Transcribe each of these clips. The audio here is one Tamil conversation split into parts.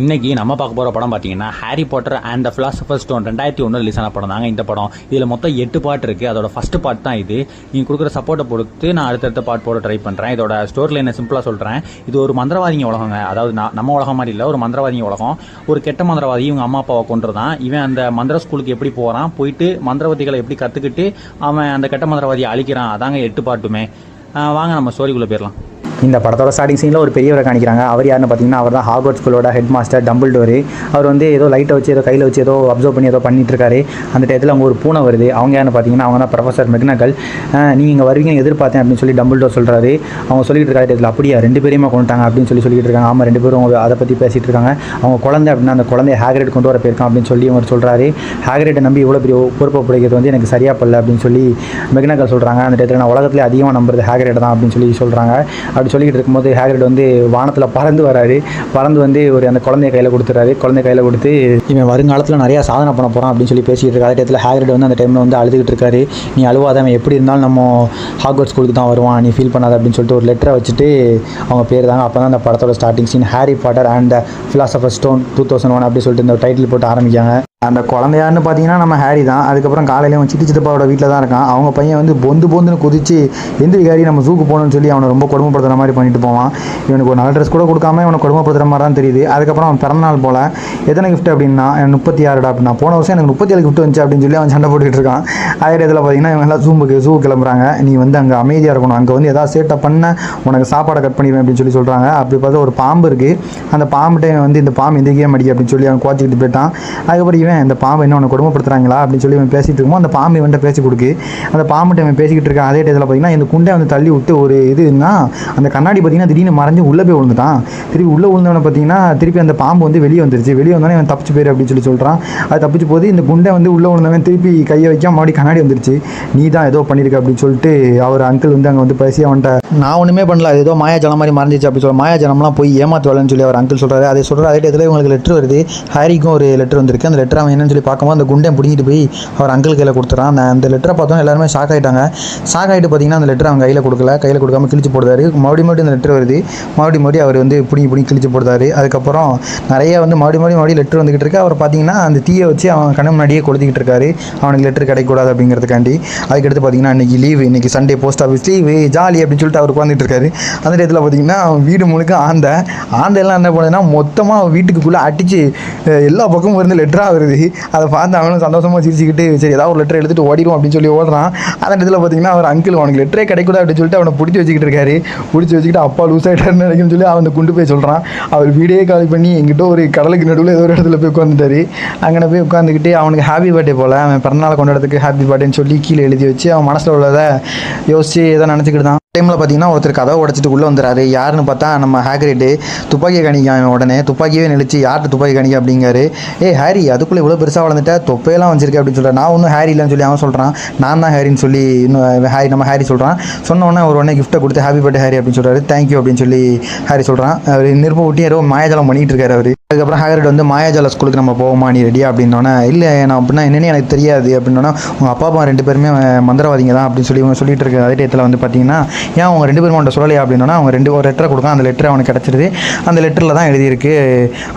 இன்னைக்கு நம்ம பார்க்க போகிற படம் பார்த்தீங்கன்னா Harry Potter and the philosopher stone ரெண்டாயிரத்தி ஒன்று ரிலீஸ் ஆன படம் தாங்க இந்த படம். இதில் மொத்தம் எட்டு பாட்டு இருக்குது அதோட ஃபர்ஸ்ட் பாட் தான் இது. நீங்கள் கொடுக்குற சப்போர்ட்டை பொறுத்து நான் அடுத்தடுத்த பாட் போட ட்ரை பண்ணுறேன் இதோட ஸ்டோரியில் என்ன சிம்பிளாக சொல்கிறேன் இது ஒரு மந்திரவாதிங்க உலகங்க. அதாவது நான் நம்ம உலகம் மாதிரி இல்லை ஒரு மந்திரவாதிங்க உலகம். ஒரு கெட்ட மந்திரவாதி இவங்க அம்மா அப்பாவை கொண்டுருதான் இவன் அந்த மந்திர ஸ்கூலுக்கு எப்படி போகிறான் போயிட்டு மந்திரவாதிகளை எப்படி கற்றுக்கிட்டு அவன் அந்த கெட்ட மந்திரவாதியை அழிக்கிறான்? அதாங்க எட்டு பாட்டுமே வாங்க நம்ம ஸ்டோரிக்குள்ளே போயிடலாம் இந்த படத்தோட ஸ்டார்டிங் சீனில் ஒரு பெரியவரை காணிக்கிறாங்க. அவர் யாருன்னு பார்த்தீங்கன்னா அவர் தான் ஹார்வர்ட் ஸ்கூலோட ஹெட் மாஸ்டர் டம்பிள் டோரு அவர் வந்து ஏதோ லைட்டை வச்சு ஏதோ கையில் வச்சு ஏதோ அப்சர்வ் பண்ணி ஏதோ பண்ணிட்டு இருக்காரு. அந்த டயத்தில் அவங்க ஒரு பூனை வருது. அவங்க யாருன்னு பார்த்தீங்கன்னா அவங்க தான் ப்ரொஃபசர் மெக்னகல் நீங்கள் இங்கே வருவீங்க எதிர்பார்த்தேன் அப்படின்னு சொல்லி டம்பிள் டோர் சொல்கிறாரு அவங்க சொல்லிட்டு இருக்காரு டயத்தில் அப்படியா? ரெண்டு பேரையுமே கொண்டுட்டாங்க அப்படின்னு சொல்லி சொல்லிட்டு இருக்காங்க. ஆமாம் ரெண்டு பேரும் அவங்க அதை பற்றி பேசிகிட்டு இருக்காங்க. அவங்க குழந்தை அப்படின்னா அந்த குழந்தைய ஹேக்ரேட் கொண்டு வர போயிருக்கான் அப்படின்னு சொல்லி அவர் சொல்கிறாரு ஹேக்ரேட்டை நம்பி இவ்வளோ பெரிய பொறுப்பை பிடிக்கிறது வந்து எனக்கு சரியா படல அப்படின்னு சொல்லி மெக்னகல் சொல்கிறாங்க அந்த டயத்தில் நான் உலகத்தில் அதிகமாக நம்புறது ஹேக்ரேட் தான் அப்படின்னு சொல்லி சொல்கிறாங்க அப்படி சொல்லிக்கிட்டு இருக்கும்போது ஹேக்ரிட் வந்து வானத்தில் பறந்து வராரு. பறந்து வந்து ஒரு அந்த குழந்தைய கையில் கொடுத்துறாரு. குழந்தைய கையில் கொடுத்து இவன் வருங்காலத்தில் நிறையா சாதனை பண்ண போகிறான் அப்படின்னு சொல்லி பேசிட்டு இருக்காரு. அதே டயத்தில் ஹேக்ரிட் வந்து அந்த டைமில் வந்து அழுதுகிட்டு இருக்காரு. நீ அழுவாத அவன் எப்படி இருந்தாலும் நம்ம ஹாக்வர்ட் ஸ்கூலுக்கு தான் வருவான். நீ ஃபீல் பண்ணாத அப்படின்னு சொல்லிட்டு ஒரு லெட்டரை வச்சுட்டு அவங்க பேர் தாங்க அப்போ தான் அந்த படத்தோட starting scene Harry Potter and philosopher stone two thousand one அப்படின்னு சொல்லிட்டு இந்த டைட்டில் போட்டு ஆரம்பிக்காங்க அந்த குழந்தையாருன்னு பார்த்தீங்கன்னா நம்ம ஹாரி தான். அதுக்கப்புறம் காலையில அவன் சித்தி சித்தப்பாவோட வீட்டில் தான் இருக்கான். அவங்க பையன் வந்து பொந்து பொந்துன்னு குதிச்சு எந்திரி ஹாரி நம்ம ஜூக்கு போகணும்னு சொல்லி அவனை ரொம்ப கொடுமைப்படுத்துற மாதிரி பண்ணிட்டு போவான். இவனுக்கு ஒரு நல்ல ட்ரெஸ் கூட கொடுக்காம இவனை கொடுமைப்படுத்துற மாதிரி தான் தெரியுது. அதுக்கப்புறம் அவன் பிறந்தநாள் போல எத்தனை கிஃப்ட் அப்படின்னா எனக்கு முப்பத்தி ஆறுடா அப்படின்னா போன வருஷம் எனக்கு முப்பத்தி ஏழு கிஃப்ட் வந்துச்சு அப்படின்னு சொல்லி அவன் சண்டை போட்டுக்கிட்டு இருக்கான். அதே இடத்துல பார்த்தீங்கன்னா இவன் எல்லாம் ஜூமுக்கு ஜூ கிளம்புறாங்க. நீ வந்து அங்கே அமைதியாக இருக்கணும். அங்கே வந்து எதாவது சேட்டை பண்ண. உனக்கு சாப்பாடை கட் பண்ணிடுவேன் அப்படின்னு சொல்லி சொல்கிறாங்க அப்படி பார்த்தா ஒரு பாம்பு இருக்குது அந்த பாம்புகிட்ட டைம் வந்து இந்த பாம்பு எந்திரிக்கவே மாட்டேங்குது அப்படின்னு சொல்லி அவன் குவாச்சிக்கிட்டு போயிட்டான். அதுக்கப்புறம் இவன் இந்த பாம்பு என்ன உனக்கு கொடுமைப்படுத்துறாங்களா அப்படின்னு சொல்லி இவன் பேசிட்டு இருக்கோம் அந்த பாம்பு இவன்ட்ட பேசி கொடுக்கு. அந்த பாம்புகிட்ட இவன் பேசிக்கிட்டு இருக்க அதே டயத்தில் பார்த்தீங்கன்னா இந்த குண்டை வந்து தள்ளி விட்டு ஒரு இதுன்னா அந்த கண்ணாடி பார்த்தீங்கன்னா திடீர்னு மறைஞ்சு உள்ளே போய் விழுந்துட்டான். திருப்பி உள்ளே விழுந்தவனை பார்த்தீங்கன்னா திருப்பி அந்த பாம்பு வந்து வெளியே வந்துருச்சு. வெளியே வந்தோடனே இவன் தப்பிச்சு போயிரு அப்படின்னு சொல்லி சொல்கிறான் அது தப்பிச்சு போது இந்த குண்டை வந்து உள்ளே விழுந்தவன் திருப்பி கையை வைக்காம மறுபடியும் கண்ணாடி வந்துருச்சு. நீ தான் ஏதோ பண்ணியிருக்க அப்படின்னு சொல்லிட்டு அவர் அங்கிள் வந்து அங்கே வந்து பேசி அவன்கிட்ட நான் ஒன்றுமே பண்ணல. அது ஏதோ மாயாஜலம் மாதிரி மறைஞ்சிச்சு அப்படி சொல்ல மாயாஜலம்லாம் போய் ஏமாத்து வரலன்னு சொல்லி அவர் அங்கிள் சொல்கிறாரு அதை சொல்கிற அதே இடத்துல இவங்களுக்கு லெட்டர் வருது. ஹாரிக்கும் ஒரு லெட்டர் வந்திருக்கு. அந்த லெட்டர் அவன் என்னன்னு சொல்லி பார்க்கும்போது அந்த குண்டையை பிடிங்கிட்டு போய் அவர் அங்கிள் கையில் கொடுத்துறான். அந்த அந்த லெட்டரை பார்த்தோம் எல்லாருமே ஷாக் ஆகிட்டாங்க ஷாக் ஆகிட்டு பார்த்தீங்கன்னா அந்த லெட்டர் அவன் கையில் கொடுக்கல. கையில் கொடுக்காம கிழிச்சு போடுறாரு. மறுபடியும் மறுபடியும் அந்த லெட்டர் வருது. மறுபடியும் மறுபடியும் அவர் வந்து பிடிங்கி பிடிங்கி கிழிச்சு போடுறாரு. அதுக்கப்புறம் நிறைய வந்து மறுபடியும் மறுபடியும் மறுபடியும் லெட்டர் வந்துகிட்டு இருக்கு. அவர் பார்த்தீங்கன்னா அந்த தீயை வச்சு அவன் கண்ணு முன்னாடியே கொளுத்திக்கிட்டு இருக்காரு. அவனுக்கு லெட்டர் கிடைக்கூடாது அப்படிங்கிறதுக்காண்டி. அதுக்கடுத்து பார்த்தீங்கன்னா இன்னைக்கு லீவு இன்னைக்கு Sunday post office leave jolly அப்படின்னு சொல்லிட்டு அவர் உட்காந்துட்டு இருக்காரு. அந்த இடத்துல பார்த்தீங்கன்னா அவன் வீடு முழுக்க ஆந்த. ஆந்தையெல்லாம் என்ன பண்ணுதுன்னா மொத்தமாக வீட்டுக்குள்ளே அடிச்சு எல்லா பக்கமும் இருந்து லெட்டராக வருது. அதை பார்த்து அவனும் சந்தோஷமாக சிரிச்சுக்கிட்டு சரி ஏதாவது ஒரு லெட்டர் எடுத்துகிட்டு ஓடிடும் அப்படின்னு சொல்லி ஓடுறான். அந்த இடத்துல பார்த்தீங்கன்னா அவர் அங்கிள் அவனுக்கு லெட்டரே கிடைக்கூடாது அப்படின்னு சொல்லிட்டு அவனை பிடிச்சி வச்சுக்கிட்டு இருக்காரு. பிடிச்சி வச்சுக்கிட்டு அப்பா லூஸ் ஆகிட்டாருன்னு நினைக்கும் சொல்லி அவனை கொண்டு போய் சொல்கிறான் அவர் வீடியோ கால் பண்ணி எங்கிட்ட ஒரு கடலுக்கு நடுவில் ஏதோ ஒரு இடத்துல போய் உட்காந்துட்டாரு அங்கே போய் உட்காந்துக்கிட்டு அவனுக்கு ஹாப்பி பர்த்டே போல். அவன் பிறந்தநாள் கொண்டாடுறதுக்கு ஹாப்பி பர்த்டேன்னு சொல்லி கீழே எழுதி வச்சு அவன் மனசில் உள்ளதை யோசிச்சு ஏதோ நினச்சிக்கிட்டு தான் டைமில் பார்த்தீங்கன்னா ஒருத்தர் கதவை உடச்சிட்டு உள்ளே வந்துறாரு. யாருன்னு பார்த்தா நம்ம ஹேக்ரிட்டு துப்பாக்கியை கணிக்கான் உடனே துப்பாக்கியே நினைச்சு யார்கிட்ட துப்பாக்கி கணிக்க? அப்படிங்காரு. ஏ ஹாரி அதுக்குள்ளே இவ்வளோ பெருசாக வளர்ந்துட்டா? தொப்பையெல்லாம் வச்சிருக்கேன் அப்படின்னு சொல்கிறேன் நான் ஒன்றும் ஹாரி இல்லைன்னு சொல்லி அவன் சொல்கிறான் நான் தான் ஹாரின்னு சொல்லி இன்னும் ஹாரி நம்ம ஹாரி சொல்கிறான் சொன்ன உடனே ஒரு உடனே கிஃப்ட்டை கொடுத்து ஹாப்பி பர்த்டே ஹாரி அப்படின்னு சொல்கிறாரு தேங்க்யூ அப்படின்னு சொல்லி ஹாரி சொல்கிறான் அவர் நெருப்பு ஊட்டி ஏதோ மாயாஜலம் பண்ணிகிட்டு இருக்காரு அவர். அதுக்கப்புறம் ஹேக்ரேட் வந்து மாயாஜால ஸ்கூலுக்கு நம்ம போவோமா நீ ரெடியா அப்படின்னோடனே இல்லை நான் அப்படின்னா என்னன்னு எனக்கு தெரியாது. அப்படின்னோன்னா உங்கள் அப்பா அம்மா ரெண்டு பேருமே மந்திரவாதிங்க தான் அப்படின்னு சொல்லி இவங்க சொல்லிட்டு இருக்க அதே டயத்தில் வந்து பார்த்தீங்கன்னா ஏன் அவங்க ரெண்டு பேரும் அவன்கிட்ட சொல்லலையா? அப்படின்னா அவங்க ரெண்டு ஒரு லெட்டரை கொடுக்க அந்த லெட்டர் அவனுக்கு கிடச்சிருது. அந்த லெட்டரில் தான் எழுதியிருக்கு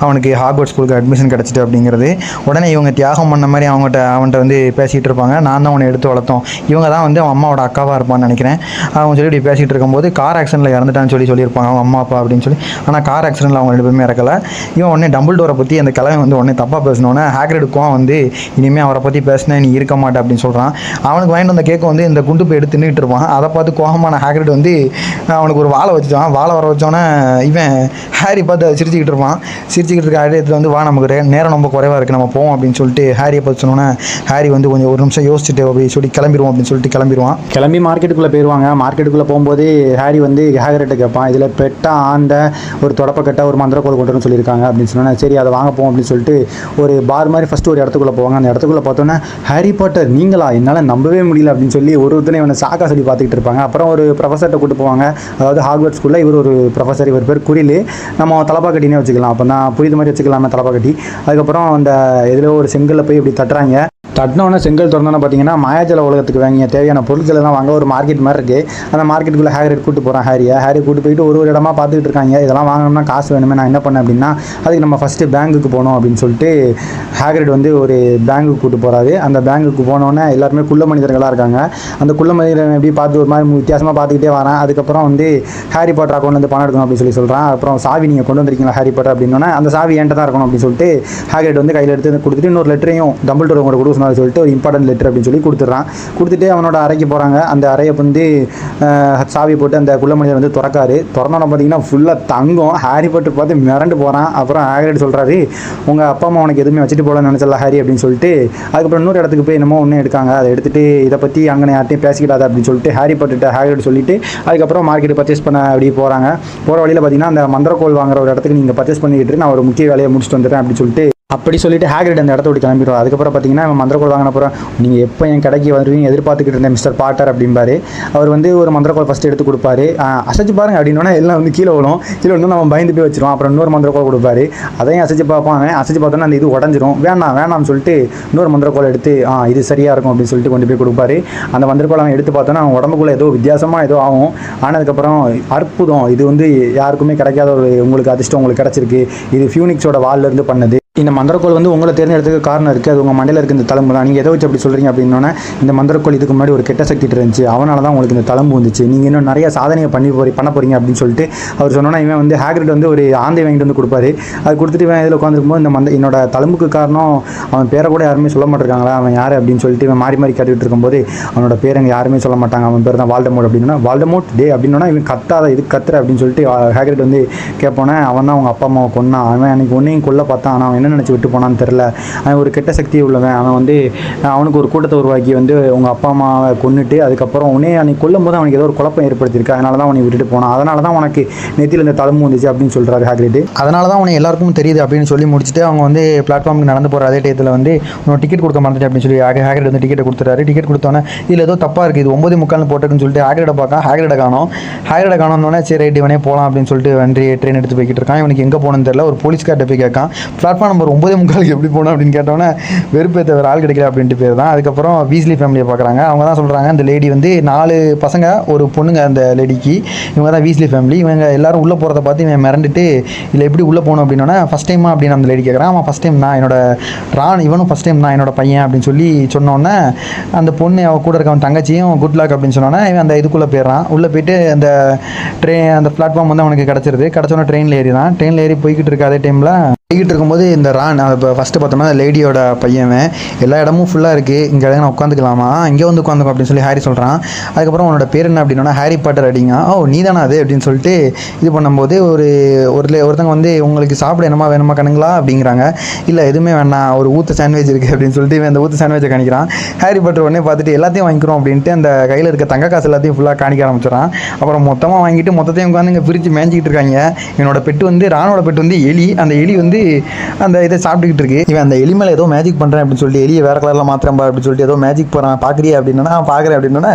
அவனுக்கு ஹார்வர்ட் ஸ்கூலுக்கு அட்மிஷன் கிடச்சிட்டு அப்படிங்கிறது. உடனே இவங்க தியாகம் பண்ண மாதிரி அவங்ககிட்ட அவன்கிட்ட வந்து பேசிகிட்டு இருப்பாங்க. நான் தான் அவனை எடுத்து வளர்த்தோம். இவங்க தான் வந்து அவன் அம்மாவோட அக்காவாக இருப்பான்னு நினைக்கிறேன். அவங்க சொல்லி இப்படி பேசிகிட்டு இருக்கும்போது கார் ஆக்சிடென்ட்டில் இறந்துட்டான்னு சொல்லி சொல்லியிருப்பாங்க அவன் அம்மா அப்பா அப்படின்னு சொல்லி. ஆனால் கார் ஆக்சிடென்ட்டில் அவங்க ரெண்டு பேருமே இறக்கலை. இவன் உடனே டபுள் டோரை பற்றி அந்த கிழமை வந்து உடனே தப்பாக பேசினோடனே ஹேக்ரெடுக்கும் வந்து இனிமேல் அவரை பற்றி பேசினேன் நீ இருக்க மாட்டேன் அப்படின்னு சொல்கிறான் அவனுக்கு வாங்கிட்டு வந்த கேக்கு வந்து இந்த குண்டு போய் எடுத்து நின்றுட்டு இருப்பான். அதை பார்த்து கோபமான ஹேக்ரெட் வந்து அவனுக்கு ஒரு வாழை வச்சுட்டான். வாழை வர வச்சோன்னே இவன் ஹாரி பார்த்து அதை சிரிச்சுக்கிட்டு இருப்பான். சிரிச்சுக்கிட்டு இருக்க இடத்துல வந்து வா நமக்கு நேரம் ரொம்ப குறைவாக இருக்குது நம்ம போவோம் அப்படின்னு சொல்லிட்டு ஹாரியை பார்த்து சொன்னோன்னே ஹாரி வந்து கொஞ்சம் ஒரு நிமிஷம் யோசிச்சுட்டு அப்படி சொல்லி கிளம்பிடுவோம் அப்படின்னு சொல்லிட்டு கிளம்பிடுவான் கிளம்பி மார்க்கெட்டுக்குள்ளே போயிடுவாங்க மார்க்கெட்டுக்குள்ளே போகும்போது ஹாரி வந்து ஹேக்ரெட்டை கேட்பான். இதில் பெட்டா ஆந்த ஒரு தொடப்பக்கட்டை ஒரு மந்திரக்கோள் கொண்டுன்னு சொல்லியிருக்காங்க அப்படின்னு சொன்னோன்னே சரி அதை வாங்க போவோம் அப்படின்னு சொல்லிட்டு ஒரு பார் மாதிரி ஃபஸ்ட்டு ஒரு இடத்துக்குள்ளே போவாங்க. அந்த இடத்துக்குள்ளே பார்த்தோன்னே ஹாரி பாட்டர் நீங்களா? என்னால் நம்பவே முடியல அப்படின்னு சொல்லி ஒரு ஒருத்தனை இவனை சாக்கா சொல்லி பார்த்துக்கிட்டு இருப்பாங்க. அப்புறம் ஒரு ப்ரொஃபஸர்கிட்ட கூட்டு போவாங்க. அதாவது ஹார்வர்ட் ஸ்கூலில் இவர் ஒரு ப்ரொஃபஸர் இவர் பேர் குரில். நம்ம தலப்பாக்கட்டினே வச்சுக்கலாம். அப்போ தான் புரியுது மாதிரி வச்சுக்கலாமே தலப்பாக்கட்டி அதுக்கப்புறம் அந்த எதில் ஒரு செங்கலில் போய் இப்படி தட்டுறாங்க. தட்டினோடனே செங்கல் திறந்தோன்னு பார்த்தீங்கன்னா மாயாஜல உலகத்துக்கு வாங்கிய தேவையான பொருட்கள் எல்லாம் வாங்க ஒரு மார்க்கெட் மாதிரி இருக்குது அந்த மார்க்கெட்டுக்குள்ளே ஹேரி கூட்டு போகிறான் ஹேரியை ஹேரி கூட்டு போயிட்டு ஒரு ஒரு இடமா பார்த்துக்கிட்டு இருக்காங்க. இதெல்லாம் வாங்கணும்னா காசு வேணுமே நான் என்ன பண்ணேன் அப்படின்னா அதுக்கு நம்ம ஃபஸ்ட்டு பேங்க்குக்கு போகணும் அப்படின்னு சொல்லிட்டு ஹேக்ரிட் வந்து ஒரு பேங்க்குக்கு கூட்டு போகிறாரு அந்த பேங்குக்கு போனோடனே எல்லாருமே குள்ள மனிதர்களாக இருக்காங்க. அந்த குள்ள மனிதர்கள் எப்படி பார்த்து ஒரு மாதிரி வித்தியாசமாக பார்த்துக்கிட்டே வரேன். அதுக்கப்புறம் வந்து ஹாரி பாட்டர் அக்கௌண்ட்லேருந்து பணம் எடுக்கணும் அப்படின்னு சொல்லி சொல்கிறான் அப்புறம் சாவி நீங்கள் கொண்டு வந்திருக்கீங்களா ஹாரி பாட்டர் அப்படின்னா அந்த சாவி என்கிட்ட தான் இருக்கணும் அப்படின்னு சொல்லிட்டு ஹேக்ரிட் வந்து கையில் எடுத்து கொடுத்துட்டு இன்னொரு லெட்டரையும் டபுள் டோர் கூட கொடுக்க சொன்னாரு சொல்லிட்டு ஒரு இம்பார்ட்டன்ட் லெட்டர் அப்படின்னு சொல்லி கொடுத்துட்றான். கொடுத்துட்டு அவனோட அறைக்கு போகிறாங்க அந்த அறையை வந்து சாவி போட்டு அந்த குள்ள மனிதர் வந்து திறக்காரு. திறந்தோன்னே பார்த்தீங்கன்னா ஃபுல்லாக தங்கம். ஹாரி பாட்டர் பார்த்து மிரண்டு போகிறான் அப்புறம் ஹேக்ரிட் சொல்கிறாரு உங்கள் அப்பா அம்மா உனக்கு எதுவுமே வச்சுட்டு போகலன்னு நினச்சல ஹாரி அப்படின்னு சொல்லிட்டு அதுக்கப்புறம் இன்னொரு இடத்துக்கு போய் என்னமோ ஒன்று எடுக்காங்க. அதை எடுத்துட்டு இதை பற்றி அங்கே யார்ட்டையும் பேசிக்கிடாத அப்படின்னு சொல்லிட்டு ஹாரி பாட்டுட்ட ஹேக்ரிட் சொல்லிட்டு அதுக்கப்புறம் மார்க்கெட் பர்ச்சேஸ் பண்ண அப்படி போகிறாங்க போகிற வழியில் பார்த்தீங்கன்னா அந்த மந்திரக்கோள் வாங்குற ஒரு இடத்துக்கு நீங்கள் பர்ச்சேஸ் பண்ணிக்கிட்டு நான் ஒரு முக்கிய வேலையை முடிச்சுட்டு வந்துடுறேன் அப்படின்னு சொல்லிட்டு அப்படி சொல்லிட்டு ஹேக்ரிட் அந்த இடத்த விட்டு கிளம்பிடுவார் அதுக்கப்புறம் பார்த்தீங்கன்னா அவன் மந்திரக்கோள் வாங்கின அப்புறம் நீங்கள் எப்போ என் கடைக்கு வருவீங்க? எதிர்பார்த்துக்கிட்டு இருந்தேன் மிஸ்டர் பாட்டர் அப்படிம்பாரு. அவர் வந்து ஒரு மந்திரக்கோள் ஃபஸ்ட்டு எடுத்து கொடுப்பாரு. அசைச்சு பாருங்க அப்படின்னா எல்லாம் வந்து கீழே விழும். கீழே வந்து நம்ம பயந்து போய் வச்சிருவோம். அப்புறம் இன்னொரு மந்திரக்கோள் கொடுப்பாரு. அதையும் அசைச்சு பார்ப்பாங்க அசைச்சு பார்த்தோன்னா அந்த இது உடஞ்சிரும். வேணாம் வேணாம்னு சொல்லிட்டு இன்னொரு மந்திரக்கோள் எடுத்து ஆ இது சரியாக இருக்கும் அப்படின்னு சொல்லிட்டு கொண்டு போய் கொடுப்பாரு. அந்த மந்திரக்கோள் அவன் எடுத்து பார்த்தோன்னா அவன் உடம்புக்குள்ள ஏதோ வித்தியாசமாக ஏதோ ஆகும். ஆனதுக்கப்புறம் அற்புதம். இது வந்து யாருக்குமே கிடைக்காத ஒரு உங்களுக்கு அதிர்ஷ்டம் உங்களுக்கு கிடச்சிருக்கு. இது ஃபியூனிக்ஸோட வால்லேருந்து பண்ணது. இந்த மந்திரக்கோள் வந்து உங்களை தேர்ந்தெடுத்துக்க காரணம் இருக்குது அது உங்கள் மண்டையில் இருக்க இந்த தளம்பு தான் நீங்கள் எதை வச்சு அப்படி சொல்கிறீங்க அப்படின்னோடனே இந்த மந்திரக்கோள் இதுக்கு முன்னாடி ஒரு கெட்ட சக்தி இருந்துச்சு. அவனால தான் உங்களுக்கு இந்த தளம்பு வந்துச்சு. நீங்கள் இன்னும் நிறைய சாதனையை பண்ணி போய் பண்ண போகிறீங்க அப்படின்னு சொல்லிட்டு அவர் சொன்னோன்னா இவன் வந்து ஹேக்ரிட் வந்து ஒரு ஆந்தை வாங்கிட்டு வந்து கொடுப்பாரு. அது கொடுத்துட்டு இவன் இதில் உட்காந்துருக்கும்போது இந்த மந்த என்னோட தளம்புக்கு காரணம் அவன் பேரை கூட யாருமே சொல்ல மாட்டிருக்காங்களா? அவன் யார் அப்படின்னு சொல்லிட்டு இவன் மாறி மாறி கேட்டுக்கிட்டு இருக்கும்போது அவனோட பேர் அங்கே யாருமே சொல்ல மாட்டாங்க. அவன் பேர் தான் வால்டமோட் அப்படின்னா வால்டமோட் டே அப்படின்னா இவன் கத்தாத இது கத்துற அப்படின்னு சொல்லிட்டு ஹேக்ரிட் வந்து கேட்போனே அவன் தான் அவங்க அப்பா அம்மாவை கொன்னான். அவன் அன்னைக்கு ஒன்றையும் கொல்ல பார்த்தான். ஆனால் அவன் என்ன நினச்சி விட்டு போனான்னு தெரில அவன் ஒரு கெட்ட சக்தி உள்ளவன். அவன் வந்து அவனுக்கு ஒரு கூட்டத்தை உருவாக்கி வந்து உங்கள் அப்பா அம்மாவை கொண்டுட்டு அதுக்கப்புறம் உடனே அன்னைக்கு கொல்லும் போது அவனுக்கு ஏதோ ஒரு குழப்பம் ஏற்படுத்தியிருக்கு. அதனால தான் அவனை விட்டுட்டு போனான். அதனால தான் உனக்கு நெத்தியில் இந்த தழும்பு வந்துச்சு அப்படின்னு சொல்கிறாரு ஹாக்ரிட்டு அதனால தான் உனக்கு எல்லாருக்கும் தெரியுது அப்படின்னு சொல்லி முடிச்சுட்டு அவங்க வந்து பிளாட்ஃபார்முக்கு நடந்து போகிற அதே டயத்தில் வந்து உனக்கு டிக்கெட் கொடுக்க மாட்டேன் அப்படின்னு சொல்லி ஹேக்ரிட் வந்து டிக்கெட் கொடுத்துறாரு. டிக்கெட் கொடுத்தோன்னே இதில் ஏதோ தப்பாக இருக்குது இது ஒம்பது முக்கால்னு போட்டுருக்குன்னு சொல்லிட்டு ஹேக்ரிட்டை பார்க்க ஹேக்ரிட்டை காணோம். ஹேக்ரிட்டை காணோம்னோடனே சரி ரைட் இவனே போகலாம் அப்படின்னு சொல்லிட்டு வண்டி ட்ரெயின் எடுத்து போய்கிட்டு இருக்கான். இவனுக்கு எங்கே போகணும்னு தெரியல. ஒரு போலீஸ்கார்ட்ட போய் கேட்கான். பிளாட்ஃபார்ம் நம்பர் ஒம்பதே முக்காலுக்கு எப்படி போகணும் அப்படின்னு கேட்டோன்னே வெறுப்பேற்ற வேறு ஆள் கிடைக்கல அப்படின்ட்டு பேர் தான். அதுக்கப்புறம் வீஸ்லி ஃபேமிலியை பார்க்குறாங்க. அவங்க தான் சொல்கிறாங்க அந்த லேடி வந்து நாலு பசங்க ஒரு பொண்ணுங்க அந்த லேடிக்கு இவங்க தான் வீஸ்லி ஃபேமிலி இவங்க எல்லாரும் உள்ளே போகிறத பார்த்து இவன் மிரண்டுட்டு இல்லை எப்படி உள்ளே போகணும்? அப்படின்னா ஃபஸ்ட் டைமா அப்படின்னு அந்த லேடி கேட்குறான் அவன் ஃபஸ்ட் டைம் தான் என்னோட ரான் இவனும் ஃபஸ்ட் டைம் தான் என்னோட பையன் அப்படின்னு சொல்லி சொன்னோன்னே அந்த பொண்ணு அவன் கூட இருக்கவன் தங்கச்சியும் குட் லக் அப்படின்னு சொன்னோன்னே இவன் அந்த இதுக்குள்ளே போயிடுறான். உள்ளே போயிட்டு அந்த ட்ரெயின் அந்த பிளாட்ஃபார்ம் வந்து அவனுக்கு கிடச்சிருது. கிடச்சோன்னே ட்ரெயினில் ஏறிதான் ட்ரெயினில் ஏறி போய்கிட்டு இருக்க அதே டைமில் போய்கிட்டு இருக்கும்போது இந்த ரான் இப்போ ஃபஸ்ட்டு பார்த்தோம்னா லேடியோட பையன் எல்லா இடமும் ஃபுல்லாக இருக்குது இங்கே நான் உட்காந்துக்கலாமா? இங்கே வந்து உட்காந்துக்கோ அப்படின்னு சொல்லி ஹாரி சொல்கிறான் அதுக்கப்புறம் உன்னோட பேர் என்ன அப்படின்னா ஹாரி பாட்டர் அடிங்க. ஓ நீ தானே அது? அப்படின்னு சொல்லிட்டு இது பண்ணும்போது ஒரு ஒரு ஒருத்தங்க வந்து உங்களுக்கு சாப்பிட என்னமா வேணுமா கணுங்களா அப்படிங்கிறாங்க. இல்லை எதுவுமே வேணாம் ஒரு ஊத்த சாண்ட்விச் இருக்குது அப்படின்னு சொல்லிட்டு அந்த ஊத்த சாண்ட்விச்சை காணிக்கிறான். ஹாரி பாட்டர் உடனே பார்த்துட்டு எல்லாத்தையும் வாங்கிக்கிறோம் அப்படின்ட்டு அந்த கையில் இருக்க தங்க காசு எல்லாத்தையும் ஃபுல்லாக காணிக்க ஆரம்பிச்சிடறான். அப்புறம் மொத்தமாக வாங்கிட்டு மொத்தத்தையும் உட்காந்து இங்கே பிரித்து மேய்ஞ்சிக்கிட்டு இருக்காங்க. என்னோட பெட்டு வந்து ராணோட பெட்டு வந்து எலி. அந்த எலி வந்து அந்த இதை சாப்பிட்டுக்கிட்டு இருக்கு. இவன் அந்த எலிமலை ஏதோ மேஜிக் பண்ணுறேன் அப்படின்னு சொல்லிட்டு எலியை வேறு கலரில் மாத்திரம் அப்படின்னு சொல்லிட்டு ஏதோ மேஜிக் போகிறான் பார்க்குறியா அப்படின்னா பார்க்குறேன் அப்படின்னா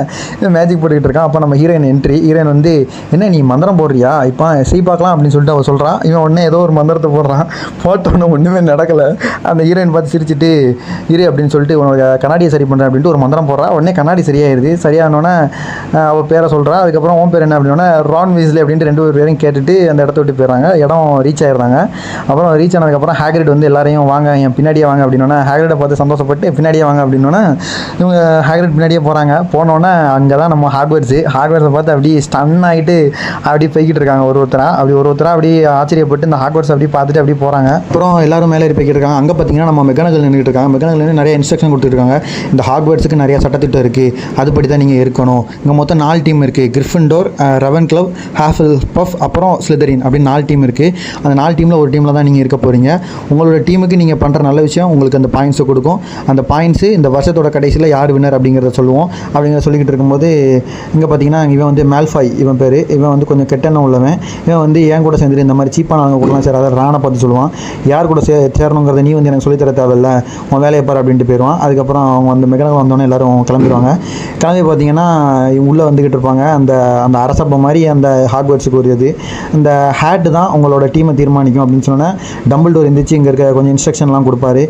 மேஜிக் போட்டுக்கிட்டு இருக்கான். அப்போ நம்ம ஹீரோயின் என்ட்ரி ஹீரோயின் வந்து என்ன நீ மந்திரம் போடுறியா? இப்போ செய் பார்க்கலாம் அப்படின்னு சொல்லிட்டு அவள் சொல்கிறான் இவன் உடனே ஏதோ ஒரு மந்திரத்தை போடுறான். போட்டோன்னு ஒன்றுமே நடக்கலை. அந்த ஹீரோயின் பார்த்து சிரிச்சிட்டு இரு அப்படின்னு சொல்லிட்டு உனக்கு கண்ணாடியை சரி பண்ணுறேன் அப்படின்ட்டு ஒரு மந்திரம் போடுறா. உடனே கண்ணாடி சரியாயிருது. சரியானோடனே அவள் பேரை சொல்கிறா அதுக்கப்புறம் ஓம் பேர் என்ன அப்படின்னா ரான் வீஸ்லி அப்படின்ட்டு ரெண்டு பேரும் கேட்டுட்டு அந்த இடத்த விட்டு போயிடுறாங்க. இடம் ரீச் ஆயிடுறாங்க. அப்புறம் ரீச் ஆனதுக்கப்புறம் ஹேக்ரிட் வந்து எல்லாரையும் வாங்க என் பின்னாடியே வாங்க அப்படின்னா ஹேக்ரட்டை பார்த்து சந்தோஷப்பட்டு பின்னாடியே வாங்க அப்படின்னோடனே இவங்க ஹேக்ரட் பின்னாடியே போகிறாங்க போனோன்னே அங்கே தான் நம்ம ஹார்ட்வேர்ஸு ஹார்ட்வேர்ஸை பார்த்து அப்படியே ஸ்டன் ஆகிட்டு அப்படியே போய்கிட்டு இருக்காங்க ஒரு ஒருத்தராக அப்படி ஒரு ஒருத்தராக அப்படியே ஆச்சரியப்பட்டு இந்த ஹார்ட்வேர்ஸ் அப்படியே பார்த்துட்டு அப்படியே போகிறாங்க அப்புறம் எல்லாரும் மேலே ஏறி போய்கிட்டு இருக்காங்க. அங்கே பார்த்தீங்கன்னா நம்ம மெக்கானிக்கல் நின்றுட்டு இருக்காங்க. மெக்கானிக்கல் நின்று நிறைய இன்ஸ்ட்ரக்ஷன் கொடுத்துருக்காங்க இந்த ஹார்ட்வேர்ஸுக்கு நிறைய சட்டத்திட்டம் இருக்குது அதுபடி தான் நீங்கள் இருக்கணும். இங்கே மொத்தம் நாலு டீம் இருக்குது Gryffindor Ravenclaw Hufflepuff அப்புறம் ஸ்லிதரின் அப்படின்னு நாலு டீம் இருக்குது அந்த நாலு டீமில் ஒரு டீமில் தான் நீங்கள் இருக்க போகிறீங்க உங்களோட டீமுக்கு நீங்கள் பண்ணுற நல்ல விஷயம் உங்களுக்கு அந்த பாயிண்ட்ஸை கொடுக்கும். அந்த பாயிண்ட்ஸு இந்த வருஷத்தோட கடைசியில் யார் வின்னர் அப்படிங்கிறத சொல்லுவோம். அப்படிங்கிற சொல்லிக்கிட்டு இருக்கும்போது இங்கே பார்த்தீங்கன்னா இவன் வந்து மேல்ஃபாய் இவன் பேர். இவன் வந்து கொஞ்சம் கெட்டன உள்ளவன். இவன் வந்து என் கூட சேர்ந்துட்டு இந்த மாதிரி சீப்பான அவங்க கூடலாம் சேராத ராணை பார்த்து சொல்லுவான். யார் கூட சே சேரணுங்கிறத நீ வந்து எனக்கு சொல்லித்தர தேவையில்ல. உன் வேலையை பாரு அப்படின்ட்டு போயிடுவான் அதுக்கப்புறம் அவங்க வந்து மெக்கானிக்கல் வந்தோடனே எல்லாரும் கிளம்பிடுவாங்க கிளம்பி பார்த்தீங்கன்னா உள்ளே வந்துக்கிட்டு இருப்பாங்க. அந்த அந்த அரசப்பை மாதிரி அந்த ஹார்ட்வேர்ட்ஸுக்கு உரியது இது இந்த ஹேட்டு தான் உங்களோட டீமை தீர்மானிக்கும் அப்படின்னு சொன்னோன்னே டம்பிள் டோர் இருந்துச்சு இங்கே இருக்க கொஞ்சம் இன்ஸ்ட்ரக்ஷன்லாம் கொடுப்பாரு.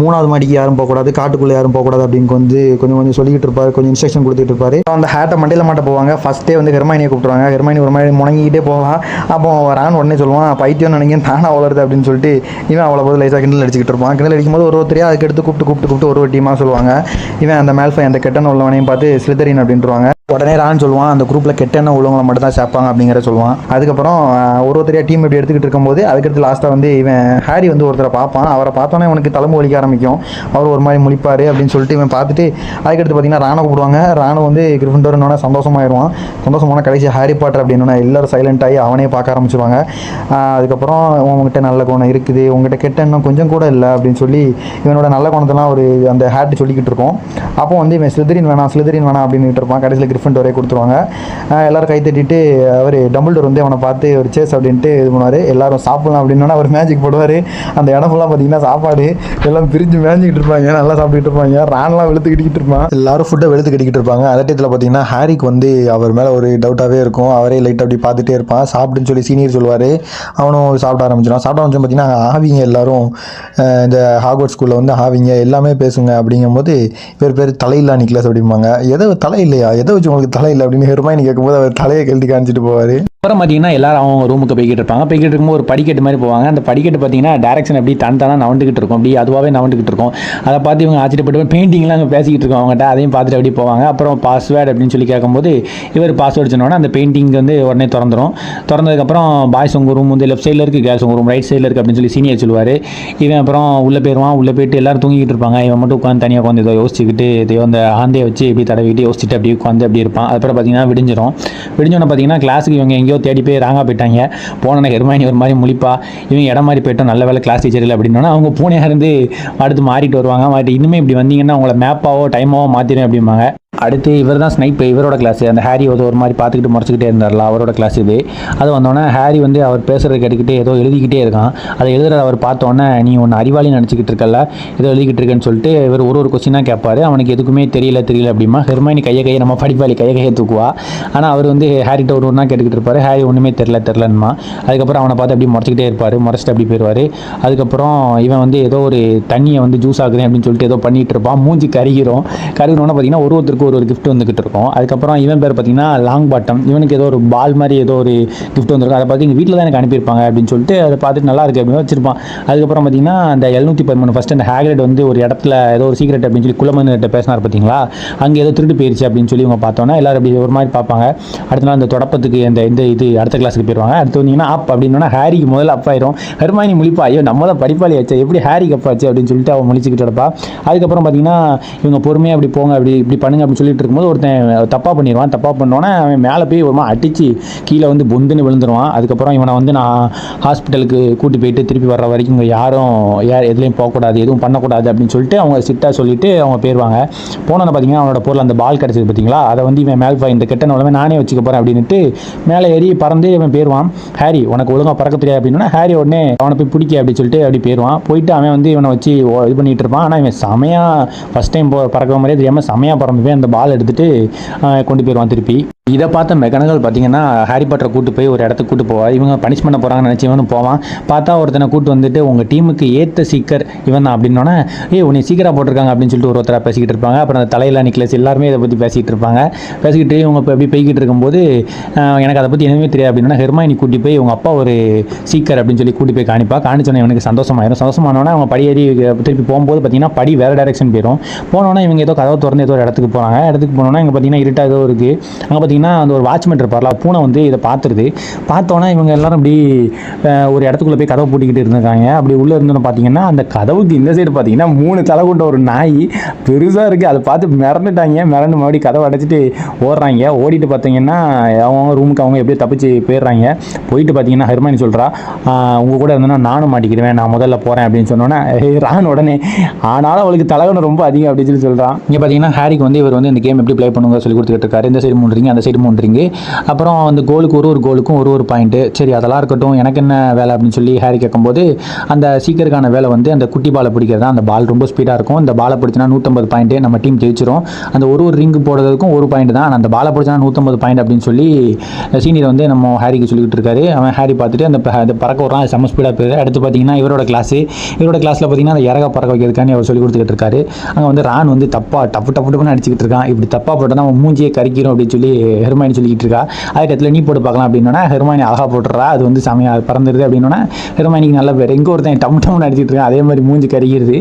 மூணாவது மாடிக்கு யாரும் போகக்கூடாது காட்டுக்குள்ளே யாரும் போகக்கூடாது அப்படின்னு வந்து கொஞ்சம் கொஞ்சம் சொல்லிக்கிட்டு இருப்பார் கொஞ்சம் இன்ஸ்ட்ரக்ஷன் கொடுத்துட்டு இருப்பார். அந்த ஹேட்டை மண்டையில் மாட்ட போவாங்க. ஃபஸ்ட்டே வந்து ஹெர்மானியை கூப்பிட்டுருவாங்க. ஹெர்மானி ஒரு மாதிரி முணங்கிக்கிட்டே போவான். அப்போ ரான் உடனே சொல்லுவான் பைத்தியம் நினைக்கிறேன் தானே வளருது அப்படின்னு சொல்லிட்டு இவன் அவ்வளோ போது லைசாக கிண்டல் அடிச்சுக்கிட்டு இருப்பான். கிண்டல் அடிக்கும்போது ஒரு ஒருத்தரையாக அதுக்கு எடுத்து கூப்பிட்டு கூப்பிட்டு கூப்பிட்டு ஒரு ஒரு டீமாக சொல்லுவாங்க. இவன் அந்த மேல்ஃபை அந்த கெட்டன் உள்ளவனையும் பார்த்து ஸ்லிதரின் அப்படின்ட்டுருவாங்க உடனே ரான் சொல்லுவான் அந்த குரூப்பில் கெட்டெண்ண உள்ளவங்களை மட்டும் தான் சேர்ப்பாங்க அப்படிங்கிற சொல்லுவான். அதுக்கப்புறம் ஒரு ஒருத்தரையா டீம் இப்படி எடுத்துக்கிட்டு இருக்கும்போது அதுக்கடுத்து லாஸ்ட்டாக வந்து இவன் ஹாரி வந்து ஒருத்தரை பார்ப்பான். அவரை பார்த்தோன்னே உனக்கு தலைமை வலிக்க ஆரம்பிக்கும். அவர் ஒரு மாதிரி முழிப்பார் அப்படின்னு சொல்லிட்டு இவன் பார்த்துட்டு அதுக்கடுத்து பார்த்தீங்கன்னா ராணை கூப்பிடுவாங்க. ராணு வந்து கிரிஃபண்டோர்னோட சந்தோஷமாயிருவான் சந்தோஷமான கடைசி ஹாரி பாட்டர் அப்படின்னா எல்லாரும் சைலண்ட் ஆகி அவனே பார்க்க ஆரம்பிச்சிருவாங்க. அதுக்கப்புறம் உங்ககிட்ட நல்ல குணம் இருக்குது உங்ககிட்ட கெட்ட எண்ணம் கொஞ்சம் கூட இல்லை அப்படின்னு சொல்லி இவனோட நல்ல குணத்தெல்லாம் ஒரு அந்த ஹேட் சொல்லிக்கிட்டு இருக்கோம். அப்போ வந்து இவன் ஸ்லிதரின் வேணாம் ஸ்லிதரின் வேணாம் அப்படின்னு இருப்பான். கடைசியில் கிரிஃபன் டோரே கொடுத்துருவாங்க. எல்லோரும் கை தட்டிட்டு அவர் டபுள் டோர் வந்து அவனை பார்த்து ஒரு சேஸ் அப்படின்ட்டு இது பண்ணுவார். எல்லாரும் சாப்பிட்லாம் அப்படின்னா அவர் மேஜிக் போடுவார். அந்த இடம் ஃபுல்லாக பார்த்தீங்கன்னா சாப்பாடு. எல்லாம் பிரிஞ்சு மேஞ்சிக்கிட்டு இருப்பாங்க. நல்லா சாப்பிட்டுட்டு இருப்பாங்க. ரான்லாம் வெளுத்துக்கிட்டு இருப்பான். எல்லாரும் ஃபுட்டை வெளுத்து கட்டிக்கிட்டு இருப்பாங்க. அதே டயத்தில் பார்த்தீங்கன்னா ஹாரிக்கு வந்து அவர் மேலே ஒரு டவுட்டாகவே இருக்கும். அவரே லைட் அப்படி பார்த்துட்டே இருப்பான். சாப்பிட்டுன்னு சொல்லி சீனியர் சொல்லுவார். அவனும் சாப்பிட ஆரம்பிச்சிடும் சாப்பிட ஆரம்பிச்சு பார்த்தீங்கன்னா ஆவிங்க எல்லாரும் இந்த ஹார்வர்ட் ஸ்கூலில் வந்து ஆவிங்க எல்லாமே பேசுங்க அப்படிங்கும்போது இவர் பேர் தலையில்லா நிக்கலஸ் அப்படிம்பாங்க. எதை தலை இல்லையா எதை உங்களுக்கு தலை இல்லை அப்படின்னு ஹெர்மாயினி கேட்கும்போது அவர் தலையை கழட்டி காமிச்சிட்டு போவார். அப்புறம் பார்த்தீங்கன்னா எல்லாரும் அவங்க ரூமுக்கு போய்கிட்டு இருப்பாங்க. போய்கிட்டு இருக்கும்போது ஒரு படிக்கட்டு மாதிரி போவாங்க. அந்த படிக்கட்டு பார்த்தீங்கன்னா டேரக்ஷன் அப்படி தன் தானாக நவண்டுக்கிட்டு இருக்கும். அப்படி அதுவாகவே நவண்டுக்கிட்டு இருக்கும். அதை பார்த்து இவங்க ஆச்சரியப்பட்டு பெயிண்டிங்லாம் அங்கே பேசிக்கிட்டு இருக்கோம் அவங்ககிட்ட. அதையும் பார்த்துட்டு அப்படியே போவாங்க. அப்புறம் பாஸ்வேர்டு அப்படின்னு சொல்லி கேட்கும்போது இவர் பாஸ்வேர்டு சொன்னோன்னா அந்த பெயிண்டிங் வந்து உடனே திறந்துடும் திறந்ததுக்கப்புறம் பாய்ஸ் உங்கள் ரூம் வந்து லெஃப்ட் சைடில் இருக்குது கேர்ள்ஸ் உங்கள் ரூம் ரைட் சைடில் இருக்குது அப்படின்னு சொல்லி சீனியர் சொல்லுவார். இவன் அப்புறம் உள்ளே போயிடுவான் உள்ளே போயிட்டு எல்லாரும் தூங்கிக்கிட்டு இருப்பாங்க. இவன் மட்டும் உட்காந்து தனியாக உட்காந்து ஏதோ யோசிச்சுக்கிட்டு ஏதோ அந்த ஆந்தையை வச்சு இப்படி தடவிக்கிட்டு யோசிச்சுட்டு அப்படியே உட்காந்து அப்படி இருப்பான். அப்புறம் பார்த்தீங்கன்னா விடிஞ்சிடும் விடிஞ்சோன்னே பார்த்தீங்கன்னா கிளாஸுக்கு இவங்க எங்கேயோ தேடி போய் ராங்காக போயிட்டாங்க. போனோன்னே ஹெர்மாயினி ஒரு மாதிரி முழிப்பா. இவங்க இடம் மாதிரி போயிட்டோம் நல்ல வேலை கிளாஸ் டீச்சர் இல்லை அப்படின்னா அவங்க பூனையாக இருந்து அடுத்து மாறிட்டு வருவாங்க. மாறிட்டு இன்னுமே இப்படி வந்தீங்கன்னா உங்களை மேப்பாவோ டைமாவோ மாற்றிடுவேன் அப்படிம்பாங்க. அடுத்து இவர் தான் ஸ்னைப் இவரோட கிளாஸ் அந்த ஹாரி வந்து ஒரு மாதிரி பார்த்துக்கிட்டு முறைச்சிக்கிட்டே இருந்தார்ல அவரோட கிளாஸ் இது. அது வந்தோடனே ஹாரி வந்து அவர் பேசுகிறத கேட்டுக்கிட்டே ஏதோ எழுதிக்கிட்டே இருக்கான். அதை எழுதுறத அவர் பார்த்தோன்னே நீ ஒன்று அறிவாளி நினச்சிக்கிட்டு இருக்கல ஏதோ எழுதிக்கிட்டு இருக்கேன்னு சொல்லிட்டு இவர் ஒரு ஒரு கொஸ்டினாக கேட்பார். அவனுக்கு எதுக்குமே தெரியல தெரியல அப்படிமா. ஹெர்மாயினி கையை கையை நம்ம படிப்பாளி கையை கையை தூக்குவா. ஆனால் அவர் வந்து ஹாரிட்ட ஒரு ஒன்றா கேட்டுக்கிட்டு இருப்பார். ஹாரி ஒன்றுமே தெரில தெரிலன்மா அதுக்கப்புறம் அவனை பார்த்து அப்படி முறைச்சிக்கிட்டே இருப்பார். முறைச்சிட்டு அப்படி போயிடுவார் அதுக்கப்புறம் இவன் வந்து ஏதோ ஒரு தண்ணியை வந்து ஜூஸ் ஆகுறேன் அப்படின்னு சொல்லிட்டு ஏதோ பண்ணிகிட்டு இருப்பான். மூஞ்சி கருகிறோம். கருகிறோன்னு பார்த்தீங்கன்னா ஒரு ஒருத்தருக்கு ஒரு ஒரு கிஃப்ட் வந்துகிட்டு இருக்கும் அதுக்கப்புறம் இவன் பேர் பார்த்தீங்கன்னா லாங் பாட்டம் இவனுக்கு ஏதோ ஒரு பால் மாதிரி ஏதோ ஒரு கிஃப்ட் வந்திருக்கும். அதை பார்த்து எங்கள் வீட்டில் தான் எனக்கு அனுப்பியிருப்பாங்க அப்படின்னு சொல்லிட்டு அதை பார்த்துட்டு நல்லா இருக்கு அப்படின்னு வச்சிருப்பான். அதுக்கப்புறம் பார்த்தீங்கன்னா அந்த எழுநூற்றி பதிமூணு ஃபஸ்ட் அந்த ஹேக்ரெட் வந்து ஒரு இடத்துல ஏதோ ஒரு சீக்ரெட் அப்படின்னு சொல்லி குலமன்கிட்ட பேசினார் பார்த்தீங்களா? அங்கே ஏதோ திருட்டு போயிருச்சு அப்படின்னு சொல்லி இவங்க பார்த்தோன்னா எல்லாரும் அப்படி ஒரு மாதிரி பார்ப்பாங்க. அடுத்த நாள் அந்த தொடப்பத்துக்கு அந்த இந்த இது அடுத்த கிளாஸுக்கு போயிடுவாங்க அடுத்து வந்தீங்கன்னா அப் அப்படின்னா ஹாரிக்கு முதல்ல அப் ஆயிரும். ஹெர்மாயினி முழிப்பா ஐயோ நம்ம தான் படிப்பாளி ஆச்சு எப்படி ஹாரிக்கு அப்பாச்சு ஆச்சு? அப்படின்னு சொல்லிட்டு அவன் முழிச்சுக்கிட்டு இருப்பா அதுக்கப்புறம் பார்த்தீங்கன்னா இவங்க பொறுமையாக அப்படி போங்க அப்படி இப்படி பண்ணுங்க அப்படின்னு சொல்லிட்டு இருக்கும்போது ஒருத்தன் தப்பாக பண்ணிடுவான். தப்பாக பண்ணோன்னே அவன் மேலே போய் ஒரு மாதிரி அடிச்சு கீழே வந்து பொந்துன்னு விழுந்துருவான். அதுக்கப்புறம் இவனை வந்து நான் ஹாஸ்பிட்டலுக்கு கூட்டி போயிட்டு திருப்பி வர்ற வரைக்கும் இங்கே யாரும் யார் எதுலேயும் போகக்கூடாது எதுவும் பண்ணக்கூடாது அப்படின்னு சொல்லிட்டு அவங்க சிட்டாக சொல்லிட்டு அவங்க போயிடுவாங்க போனோன்னு பார்த்தீங்கன்னா அவனோட பொருள் அந்த பால் கிடச்சிது பார்த்தீங்களா அதை வந்து இவன் மேல் இந்த கெட்ட நிலமே நானே வச்சுக்க போகிறேன் அப்படின்ட்டு மேலே ஏறி பறந்து இவன் போயிடுவான் ஹாரி உனக்கு ஒழுங்காக பறக்க தெரியாது அப்படின்னா ஹாரி உடனே அவனை போய் பிடிக்க அப்படின்னு சொல்லிட்டு அப்படி போயிடுவான் போயிட்டு அவன் வந்து இவனை வச்சு ஓ- இது பண்ணிட்டு இருப்பான். ஆனால் இவன் செமையாக ஃபஸ்ட் டைம் போ பறக்கிற மாதிரியே தெரியாமல் செமையாக பறந்து போய் அந்த பால் எடுத்துகிட்டு கொண்டு போயிடுவான் திருப்பி. இதை பார்த்த மெக்கனகள் பார்த்தீங்கன்னா ஹாரி பாட்டரை கூட்டு போய் ஒரு இடத்துக்கு கூட்டு போவா இவங்க பனிஷ் பண்ண போகிறாங்கன்னு நினச்சி இவனும் போவான். பார்த்தா ஒருத்தனை கூட்டு வந்துட்டு உங்கள் டீமுக்கு ஏற்ற சீக்கர் இவன் தான் அப்படின்னோடனே ஏய் உன்னை சீக்கிரம் போட்டிருக்காங்க அப்படின்னு சொல்லிட்டு ஒரு ஒருத்தராக பேசிக்கிட்டு இருப்பாங்க. அப்புறம் அந்த தலையில நிக்கலஸ் எல்லாருமே இதை பற்றி பேசிக்கிட்டு இருப்பாங்க. பேசிக்கிட்டு இவங்க இப்போ எப்படி போய்கிட்டு இருக்கும்போது எனக்கு அதை பற்றி எதுவுமே தெரியாது அப்படின்னா ஹெர்மாயினி கூட்டி போய் இவங்க அப்பா ஒரு சீக்கர் அப்படின்னு சொல்லி கூட்டி போய் காணிப்பா காணிச்சோன்னே இவனுக்கு சந்தோஷமாயிரும். சந்தோஷமானோன்னே அவங்க படி ஏறி திருப்பி போகும்போது பார்த்தீங்கன்னா படி வேறு டைரக்ஷன் போயிடும் போனோன்னா இவங்க ஏதோ கதவை திறந்து ஏதோ ஒரு இடத்துக்கு போகிறாங்க இடத்துக்கு போனோன்னா இங்கே பார்த்தீங்கன்னா இருட்டாக ஏதோ இருக்குது அங்கே பார்த்தீங்கன்னா பார்த்தீங்கன்னா அந்த ஒரு வாட்ச்மேன் இருப்பார்ல பூனை வந்து இதை பார்த்துருது. பார்த்தோன்னே இவங்க எல்லாரும் அப்படி ஒரு இடத்துக்குள்ளே போய் கதவை பூட்டிக்கிட்டு இருந்திருக்காங்க. அப்படி உள்ளே இருந்தோன்னு பார்த்தீங்கன்னா அந்த கதவுக்கு இந்த சைடு பார்த்தீங்கன்னா மூணு தலை கொண்ட ஒரு நாய் பெருசாக இருக்குது அதை பார்த்து மிரண்டுட்டாங்க. மிரண்டு மறுபடியும் கதவை அடைச்சிட்டு ஓடுறாங்க. ஓடிட்டு பார்த்தீங்கன்னா அவங்க ரூமுக்கு அவங்க எப்படியோ தப்பிச்சு போயிடுறாங்க. போயிட்டு பார்த்தீங்கன்னா ஹெர்மானி சொல்கிறா உங்கள் கூட இருந்தேன்னா நானும் மாட்டிக்கிடுவேன். நான் முதல்ல போகிறேன் அப்படின்னு சொன்னோன்னே ரான் உடனே ஆனாலும் அவளுக்கு தலைவனை ரொம்ப அதிகம். அப்படின்னு சொல்லி சொல்கிறான் இங்கே பார்த்தீங்கன்னா ஹாரிக்கு வந்து இவர் வந்து இந்த கேம் எப்படி ப்ளே பண்ணுங்க சொல்லி கொடுத்துட்டு இருக்காரு. இந்த சைடு மூணு அந்த சைடு மூணு ரிங்கு அப்புறம் அந்த கோலுக்கு ஒரு ஒரு கோலுக்கும் ஒரு ஒரு பாயிண்ட்டு சரி அதெல்லாம் இருக்கட்டும். எனக்கு என்ன வேலை அப்படின்னு சொல்லி ஹாரி கேட்கும்போது அந்த சீக்கிரக்கான வேலை வந்து அந்த குட்டி பாலை பிடிக்கிறது தான். அந்த பால் ரொம்ப ஸ்பீடாக இருக்கும். இந்த பாலை பிடிச்சினா நூற்றம்பது பாயிண்ட்டு நம்ம டீம் ஜெயிச்சிரும். அந்த ஒரு ஒரு ரிங்கு போடுறதுக்கும் ஒரு பாயிண்ட் தான். ஆனா அந்த பாலை பிடிச்சினா நூற்றம்பது பாயிண்ட் அப்படின்னு சொல்லி சீனியர் வந்து நம்ம ஹாரிக்கு சொல்லிக்கிட்டு இருக்காரு. அவன் ஹாரி பார்த்துட்டு அந்த பறக்க விட்றான். அது செம்ம ஸ்பீடாக போகுது அடுத்து பார்த்தீங்கன்னா இவரோட கிளாஸு இவரோட கிளாஸில் பார்த்தீங்கன்னா அந்த இறக பறக்க வைக்கிறதுக்காண்டி அவர் சொல்லி கொடுத்துக்கிட்டு இருக்காரு. அங்கே வந்து ரான் வந்து தப்பாக டப்பு டப்பு டப்புன்னு அடிச்சுக்கிட்டு இருக்கான். இப்படி தப்பாக போட்டால் அவன் மூஞ்சியே கறிக்கிறோம் அப்படின்னு சொல்லி ஹெர்மானி சொல்லிக்கிட்டு இருக்கா அதுக்கு இடத்துல நீ போட்டு பார்க்கலாம் அப்படின்னா ஹெர்மானி அழகாக போட்டுறா அது வந்து செமையா பறந்துருது அப்படின்னா ஹெர்மானிக்கு நல்ல பேர். எங்கே ஒருத்தன் டம் டம் நடிச்சிட்டு இருக்கான். அதே மாதிரி மூஞ்சி கருகிடுது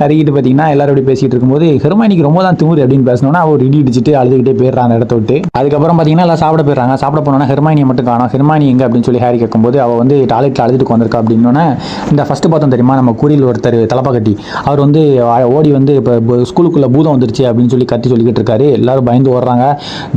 கருகிட்டு பார்த்தீங்கன்னா எல்லாரும் அப்படி பேசிட்டு இருக்கும்போது ஹெர்மானிக்கு ரொம்ப தான் திமுரு அப்படின்னு பேசினோன்னா அவர் இடி இடிச்சிட்டு அழுதுகிட்டே போயிடுறான் அந்த இடத்த விட்டு. அதுக்கப்புறம் பார்த்தீங்கன்னா எல்லாம் சாப்பிட போயிடுறாங்க. சாப்பிட போனோன்னா ஹெர்மானியை மட்டும் காணும். ஹெர்மானி எங்கே அப்படின்னு சொல்லி ஹேரி கேட்கும்போது அவள் வந்து டாய்லெட்டில் அழுதுட்டு வந்திருக்கா அப்படின்னோன்னே இந்த ஃபஸ்ட்டு பார்த்தோம் தெரியுமா? நம்ம கூறியில் ஒருத்தர் தலப்பாக்கட்டி அவர் வந்து ஓடி வந்து இப்போ ஸ்கூலுக்குள்ளே பூதம் வந்துருச்சு அப்படின்னு சொல்லி கத்தி சொல்லிக்கிட்டு இருக்காரு. எல்லாரும் பயந்து ஓடுறாங்க.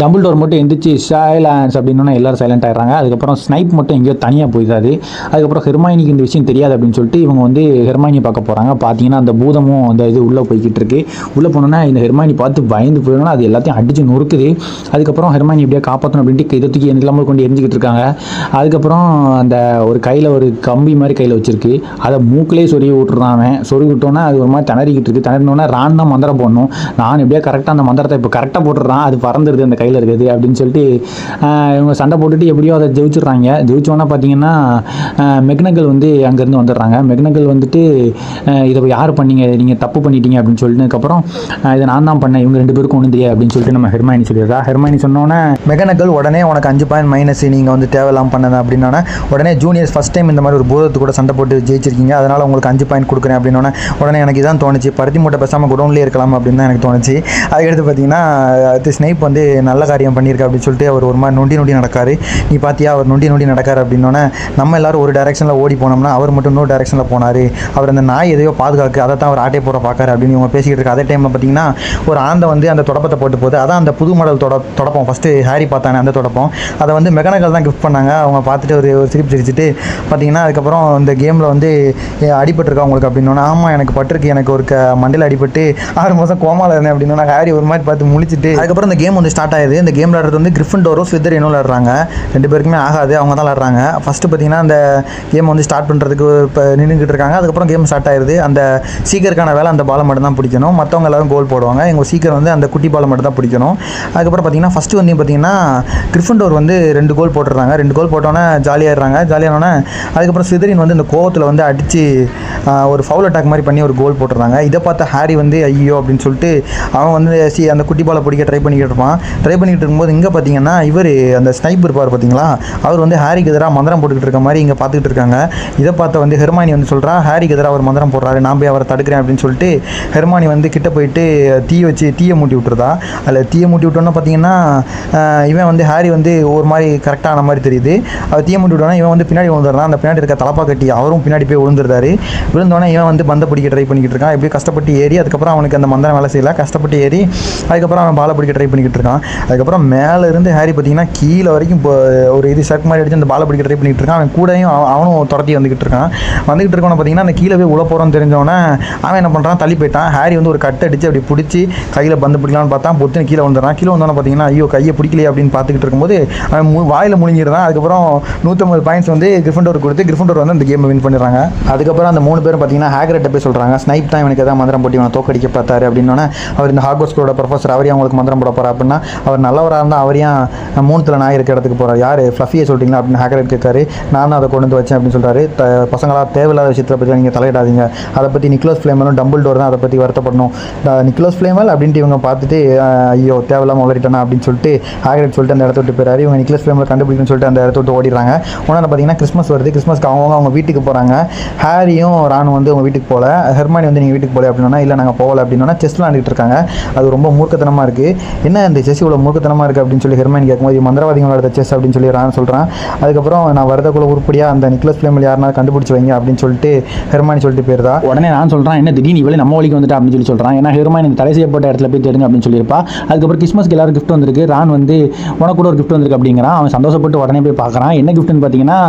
டபுள் டோர் மட்டும் எந்திரிச்சு சைலன்ஸ் அப்படின்னோன்னா எல்லாரும் சைலண்ட் ஆகிடுறாங்க அதுக்கப்புறம் ஸ்னைப் மட்டும் எங்கேயோ தனியாக போயிடாது அதுக்கப்புறம் ஹெர்மாயினிக்கு இந்த விஷயம் தெரியாது அப்படின்னு சொல்லிட்டு இவங்க வந்து ஹெர்மாயினியை பார்க்க போகிறாங்க பார்த்தீங்கன்னா அந்த பூதமும் அந்த இது உள்ளே போய்கிட்டு இருக்கு. உள்ளே போனோன்னா இந்த ஹெர்மாயினி பார்த்து பயந்து போயிடணும் அது எல்லாத்தையும் அடிச்சு நொறுக்குது. அதுக்கப்புறம் ஹெர்மாயினி எப்படியா காப்பாற்றணும் அப்படின்ட்டு இதை தூக்கி இல்லாமல் கொண்டு எரிஞ்சிக்கிட்டு இருக்காங்க. அதுக்கப்புறம் அந்த ஒரு கையில் ஒரு கம்பி மாதிரி கையில் வச்சிருக்கு. அதை மூக்கிலே சொருகி விட்டுறான் அவன். சொருகி விட்டோன்னா அது ஒரு மாதிரி திணறிக்கிட்டு இருக்கு. திணறினோன்னா ரான் தான் மந்திரம் போடணும். நான் எப்படியா கரெக்டாக அந்த மந்திரத்தை இப்போ கரெக்டாக போட்டுடுறான். அது பறந்துருது அந்த கையில் இருக்குது அப்படின்னு அப்படின்னு சொல்லிட்டு இவங்க சண்டை போட்டுட்டு எப்படியோ அதை ஜெயிச்சிடுறாங்க. ஜெயிச்சோன்னா பார்த்தீங்கன்னா மெக்னகல் வந்து அங்கேருந்து வந்துடுறாங்க. மெக்னகல் வந்துட்டு இதை யார் பண்ணீங்க? நீங்கள் தப்பு பண்ணிட்டீங்க அப்படின்னு சொல்லிட்டுக்கப்புறம் இதை நான் தான் பண்ணேன். இவங்க ரெண்டு பேருக்கும் ஒன்று தெரியாது அப்படின்னு சொல்லிட்டு நம்ம ஹெர்மாயினி சொல்லிடுறா. ஹெர்மாயினி சொன்னோன்னே மெக்னகல் உடனே உனக்கு அஞ்சு பாயிண்ட் மைனஸ் நீங்கள் வந்து தேவையில்லாம பண்ணது அப்படின்னா உடனே ஜூனியர்ஸ் ஃபஸ்ட் டைம் இந்த மாதிரி ஒரு பூதத்து கூட சண்டை போட்டு ஜெயிச்சிருக்கீங்க. அதனால் உங்களுக்கு அஞ்சு பாயிண்ட் கொடுக்குறேன் அப்படின்னோடனே உடனே எனக்கு இதான் தோணுச்சு. பருத்தி மூட்டை பேசாமல் குடோன்லேயே இருக்கலாம் அப்படின்னு தான் எனக்கு தோணுச்சு. அதுக்கடுத்து பார்த்தீங்கன்னா அடுத்து ஸ்னைப் வந்து நல்ல காரியம் பண்ணி பண்ணியிருக்கா அப்படின்னு சொல்லிட்டு அவர் ஒரு மாதிரி நொண்டி நொண்டி நடக்காரு. நீ பார்த்தியா அவர் நொண்டி நொண்டி நடக்காரு அப்படின்னோடனே நம்ம எல்லாரும் ஒரு டேரக்ஷனில் ஓடி போனோம்னா அவர் மட்டும் இன்னொரு டேரக்ஷனில் போனார். அவர் அந்த நாய் எதையோ பாதுகாக்கு அதை தான் அவர் ஆட்டை போட பார்க்காரு அப்படின்னு இவங்க பேசிக்கிட்டு இருக்க அதே டைமில் பார்த்தீங்கன்னா ஒரு ஆந்தை வந்து அந்த தொடப்பத்தை போட்டு போகுது அதான் அந்த புது மாடல் தொட தொடப்பம். ஃபஸ்ட்டு ஹாரி பார்த்தானே அந்த தொடப்பம். அதை வந்து மெக்கானிக்கல் தான் கிஃப்ட் பண்ணாங்க. அவங்க பார்த்துட்டு ஒரு ஒரு சிரிப்பு சிரிச்சுட்டு பார்த்தீங்கன்னா அதுக்கப்புறம் இந்த கேமில் வந்து "ஏ, அடிபட்டிருக்கா உங்களுக்கு அப்படின்னோன்னா ஆமாம் எனக்கு பட்டிருக்கு எனக்கு ஒரு க மண்டையில் அடிபட்டு ஆறு மாதம் கோமாவில் இருந்தேன் அப்படின்னா ஹாரி ஒரு மாதிரி பார்த்து முழிச்சிட்டு அதுக்கப்புறம் இந்த கேம் வந்து ஸ்டார்ட் ஆயிடுது. இந்த கேமில் விளாட்றது வந்து கிரிஃபன் டோரும் ஸ்வித்தரினும் விளாட்றாங்க ரெண்டு பேருக்குமே ஆகாது அவங்க தான் விளாட்றாங்க ஃபஸ்ட்டு பார்த்தீங்கன்னா அந்த கேம் வந்து ஸ்டார்ட் பண்ணுறதுக்கு இப்போ நின்றுக்கிட்டு இருக்காங்க. அதுக்கப்புறம் கேம் ஸ்டார்ட் ஆயிடுது அந்த சீக்கருக்கான வேலை அந்த பாலை மட்டும் தான் பிடிக்கணும். மற்றவங்க எல்லாரும் கோல் போடுவாங்க. எங்கள் சீக்கர் வந்து அந்த குட்டி பாலை மட்டும் தான் பிடிக்கணும். அதுக்கப்புறம் பார்த்தீங்கன்னா ஃபஸ்ட்டு வந்து பார்த்தீங்கன்னா கிரிஃபன்டோர் வந்து ரெண்டு கோல் போட்டுடுறாங்க. ரெண்டு கோல் போட்டோன்னே ஜாலியாகிடுறாங்க ஜாலியானோன்னே அதுக்கப்புறம் சிதரின் வந்து இந்த கோவத்தில் வந்து அடித்து ஒரு ஃபவுல் அட்டாக் மாதிரி பண்ணி ஒரு கோல் போட்டுறாங்க இதை பார்த்த ஹாரி வந்து ஐயோ அப்படின்னு சொல்லிட்டு அவன் வந்து சி அந்த குட்டி பாலை பிடிக்க ட்ரை பண்ணிக்கிட்டு இருப்பான். ட்ரை பண்ணிக்கிட்டு இருக்கும்போது இங்கே பார்த்தீங்கன்னா இவர் அந்த ஸ்னைப் இருப்பார் பார்த்தீங்களா அவர் வந்து ஹாரிக்கு எதிராக மந்திரம் போட்டுக்கிட்டு இருக்க மாதிரி இங்கே பார்த்துக்கிட்டு இருக்காங்க. இதை பார்த்த வந்து ஹெர்மானி வந்து சொல்கிறா ஹாரிக்கு எதிராக அவர் மந்திரம் போடுறாரு. நான் போய் அவரை தடுக்கிறேன் அப்படின்னு சொல்லிட்டு ஹெர்மானி வந்து கிட்ட போயிட்டு தீ வச்சு தீயை மூட்டி விட்டுருதா அதில் தீயை மூட்டி விட்டோன்னா பார்த்தீங்கன்னா இவன் வந்து ஹாரி வந்து ஒரு மாதிரி கரெக்டான மாதிரி தெரியுது. அவர் தீயை மூட்டி விட்டோன்னா இவன் வந்து பின்னாடி விழுந்துடுறான். அந்த பின்னாடி இருக்க தலப்பா கட்டி அவரும் பின்னாடி போய் விழுந்துருந்தாரு விழுந்தோடனே இவன் வந்து பந்த பிடிக்க ட்ரை பண்ணிக்கிட்டு இருக்கான். எப்படி கஷ்டப்பட்டு ஏறி அதுக்கப்புறம் அவனுக்கு அந்த மந்திரம் வேலை செய்யல. கஷ்டப்பட்டு ஏறி அதுக்கப்புறம் அவன் பாலை பிடிக்க ட்ரை பண்ணிக்கிட்டு இருக்கான். அதுக்கப்புறம் மேலே இருந்து ஹாரி பார்த்தீங்கன்னா கீழே வரைக்கும் இப்போ ஒரு இது சர்க் மாதிரி அடிச்சு அந்த பாலை பிடிக்க ட்ரை பண்ணிகிட்டு இருக்கான். அவன் கூடயும் அவன் அவனும் துரத்தி வந்துக்கிட்டு இருக்கான். வந்துக்கிட்டு இருக்கவன பார்த்தீங்கன்னா அந்த கீழே போய் உள்ள போகிறோன்னு தெரிஞ்சவொடனே அவன் என்ன பண்ணுறான் தள்ளி போயிட்டான். ஹாரி வந்து ஒரு கட்டை அடித்து அப்படி பிடிச்சி கையில் பந்து பிடிக்கலாம்னு பார்த்தா பொத்துன்னு கீழே வந்துடுறான் கீழே வந்தோன்னே பார்த்தீங்கன்னா ஐயோ கையை பிடிக்கலையே அப்படின்னு பார்த்துக்கிட்டு இருக்கும்போது அவன் மு வாயில் முழுங்கிடுறான். அதுக்கப்புறம் நூற்றம்பது பாயிண்ட்ஸ் வந்து கிரிஃபண்டோர் கொடுத்து கிரிஃபண்டோர் வந்து அந்த கேமை வின் பண்ணிடுறாங்க. அதுக்கப்புறம் அந்த மூணு பேரும் பார்த்தீங்கன்னா ஹேக்ரெட்டை போய் சொல்கிறாங்க ஸ்னைப் தான் எனக்கு எதாவது மந்திரம் போட்டி இவனை தோக்கடிக்க பார்த்தாரு அப்படின்னோடனே அவர் இந்த ஹார்கோஸ்கோட ப்ரொஃபஸர் அவரே அவங்களுக்கு மந்திரம் போட போகிறா அப்படின்னா அவர் நல்லவராக இருந்தால் அவரையும் மூணுத்தில் நாய் இருக்க இடத்துக்கு போகிறார் யார்? ஃப்ளஃபியை சொல்கிறீங்களா அப்படின்னு ஹேக்ரெட் கேட்காரு நானும் அதை கொண்டு வந்து வச்சேன் அப்படின்னு சொல்கிறாரு த பசங்களா தேவையில்லாத விஷயத்தை பற்றி நீங்கள் தலையிடாதீங்க. அதை பற்றி நிக்லோஸ் ஃப்ளேமலும் டம்பிள் டோர் தான் அதை பற்றி வருத்தப்படணும். நிக்லோஸ் ஃப்ளேமல் அப்படின்ட்டு இவங்க பார்த்துட்டு ஐயோ தேவையில்லாம உளறிட்டானா அப்படின்னு சொல்லிட்டு ஹேக்ரெட் சொல்லிட்டு அந்த இடத்த விட்டு போயிறாரு. இவங்க நிக்லோஸ் ஃப்ளேமில் கண்டுபிடிக்கணும்னு சொல்லிட்டு அந்த இடத்த விட்டு ஓடிடுறாங்க. உடனே பார்த்தீங்கன்னா கிறிஸ்மஸ் வருது. கிறிஸ்மஸ்க்கு அவங்க அவங்க வீட்டுக்கு போகிறாங்க ஹாரியும் ராணும் வந்து அவங்க வீட்டுக்கு போகல ஹெர்மானி வந்து நீங்கள் வீட்டுக்கு போகல அப்படின்னா இல்லை நாங்கள் போகல அப்படின்னா செஸ் விளாண்டுட்டு இருக்காங்க. அது ரொம்ப மூர்க்கத்தனமாக இருக்குது என்ன இந்த செஸ் இவ்வளோ மூர்க்கத்தனமாக இருக்குது? அப்படின்னு சொல்லி ஹெர்மன் கேட்கும்போது இது மந்திரவாதிகள் விளையாட செஸ் அப்படின்னு சொல்லி நான் சொல்கிறான் அதுக்கப்புறம் நான் வரதக்குள்ள உருப்படியாக அந்த நிக்லஸ் ஃப்ளேமில் யாருனா கண்டுபிடிச்சி வைங்க அப்படின்னு சொல்லிட்டு ஹெர்மானி சொல்லிட்டு போயிருந்தா. உடனே நான் சொல்கிறேன் என்ன திடீர்னு இவளே நம்ம வழிக்கு வந்துட்டா? அப்படின்னு சொல்லி சொல்கிறான் ஏன்னா ஹெருமா எனக்கு தடை செய்யப்பட்ட இடத்துல போய் தேடுங்க அப்படின்னு சொல்லியிருப்பா. அதுக்கப்புறம் கிறிஸ்மஸ்க்கு எல்லாரும் கிஃப்ட் வந்திருக்கு. ரான் வந்து உனக்கு கூட ஒரு கிஃப்ட் வந்திருக்கு அப்படிங்கிறான். அவன் சந்தோஷப்பட்டு உடனே போய் பார்க்குறான். என்ன கிஃப்ட்னு பார்த்தீங்கன்னா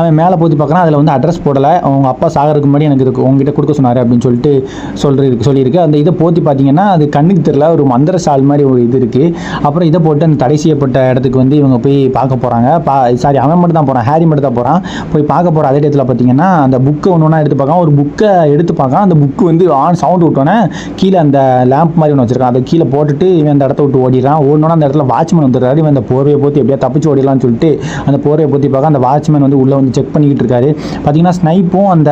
அவன் மேலே போய் பார்க்குறான். அதில் வந்து அட்ரஸ் போடலை. அவங்க அப்பா சாகிறதுக்கு முன்னாடி எனக்கு இருக்கு. உங்ககிட்ட கொடுக்க சொன்னார் அப்படின்னு சொல்லிட்டு சொல்கிறது சொல்லியிருக்கு. அந்த இதை போத்தி பார்த்தீங்கன்னா அது கண்ணுக்கு தெரியல. ஒரு மந்திர சால் மாதிரி ஒரு இது இருக்குது அப்புறம் இதை போட்டு அந்த தடை செய்யப்பட்ட இடத்துக்கு வந்து இவங்க போய் பார்க்க போகிறாங்க பா சாரி அவன் மட்டும் தான் போகிறான் ஹேரி மட்டும் தான் போகிறான் போய் பார்க்க போகிற அதே இடத்துல பார்த்தீங்கன்னா அந்த புக்கை ஒன்று ஒன்றா எடுத்து பார்க்கலாம் ஒரு புக்கை எடுத்து பார்க்கலாம் அந்த புக்கு வந்து ஆன் சவுண்ட் விட்டோன்னே கீழே அந்த லேம்ப் மாதிரி ஒன்று வச்சிருக்கான். அதை கீழே போட்டுட்டு இவன் அந்த இடத்த விட்டு ஓடிடுறான். ஓடனோன்னா அந்த இடத்துல வாட்ச்மேன் வந்துடுறாரு. இவன் அந்த போர்வையை போத்தி எப்படியா தப்பிச்சு ஓடிடலாம்னு சொல்லிட்டு அந்த போர்வையை போத்தி பார்க்க அந்த வாட்ச்மேன் வந்து உள்ளே வந்து செக் பண்ணிக்கிட்டு இருக்காரு. பார்த்தீங்கன்னா ஸ்னைப்பும் அந்த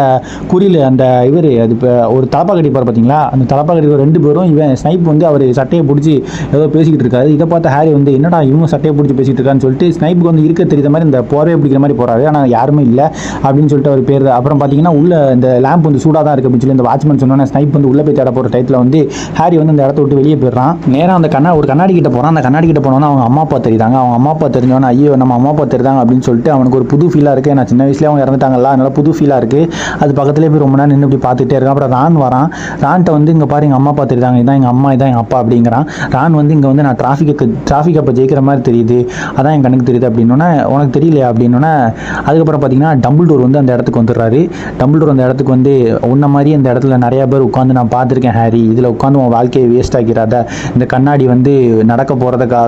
குறியில் அந்த இவர் அது இப்போ ஒரு தலப்பா கட்டிப்பார் பார்த்தீங்களா அந்த தலப்பா கட்டிப்பார் ரெண்டு பேரும் இவன் ஸ்னைப் வந்து அவர் சட்டையை பிடிச்சி ஏதோ பேசிக்கிட்டு இருக்காரு. இதை பார்த்து ஹாரி வந்து என்னடா இவங்க சட்டையை பிடிச்சி பேசிட்டு இருக்கான்னு சொல்லிட்டு ஸ்னைப்புக்கு வந்து இருக்க தெரியாத மாதிரி இந்த போர்வையை பிடிக்கிற மாதிரி போறாரு. ஆனால் யாருமே இல்லை அப்படின்னு சொல்லிட்டு அவர் பேர். அப்புறம் பார்த்தீங்கன்னா உள்ள இந்த லேம்ப் வந்து சூடாக தான் இருக்கு அப்படின்னு சொல்லி இந்த வாட்ச்மேன் சொன்னோன்னே ஸ்னைப் வந்து உள்ள போய் தேட போகிற டயத்தில் வந்து ஹாரி வந்து அந்த இடத்த விட்டு வெளியே போயிடுறான். நேராக அந்த கண்ணா ஒரு கண்ணாடி கிட்ட போகிறான் அந்த கண்ணாடி கிட்ட போனோன்னா அவங்க அம்மா அப்பா தெரியுதாங்க? அவங்க அம்மா அப்பா தெரிஞ்சவொன்னே ஐயோ நம்ம அம்மா அப்பா தெரியுதாங்க அப்படின்னு சொல்லிட்டு அவனுக்கு ஒரு புது ஃபீலாக இருக்குது நான் சின்ன வயசுலேயே அவங்க இறந்துட்டாங்களா அதனால புது ஃபீலாக இருக்குது அது பக்கத்துலேயே போய் ரொம்ப நேரம் நின்று இப்படி பார்த்துட்டே இருக்கான். அப்புறம் ரான் வரான். ரான்ட்ட வந்து இங்கே பாரு எங்கள் அம்மா அப்பா தெரியுதாங்க? இதான் எங்கள் அம்மா இதான் எங்கள் அப்பா அப்படிங்கிறான். ரான் வந்து இங்கே வந்து நான் டிராஃபிக்கு டிராஃபிக்கை அப்போ ஜெயிக்கிற மாதிரி தெரியுது. அதான் என் கண்ணுக்கு தெரியுது அப்படின்னோன்னா உனக்கு தெரியலையா அப்படின்னோன்னா அதுக்கப்புறம் பார்த்தீங்கன்னா டபுள் டோர் வந்து அந்த இடத்துக்கு வந்துடுறாரு. டபுள் டோர் அந்த இடத்துக்கு வந்து உன்ன மாதிரி அந்த இடத்துல நிறைய பேர் உட்காந்து நான் பார்த்துருக்கேன் ஹாரி. இதில் உட்காந்து உன் வாழ்க்கையை வேஸ்ட் ஆக்கிறாத இந்த கண்ணாடி வந்து நடக்க போகிறத கா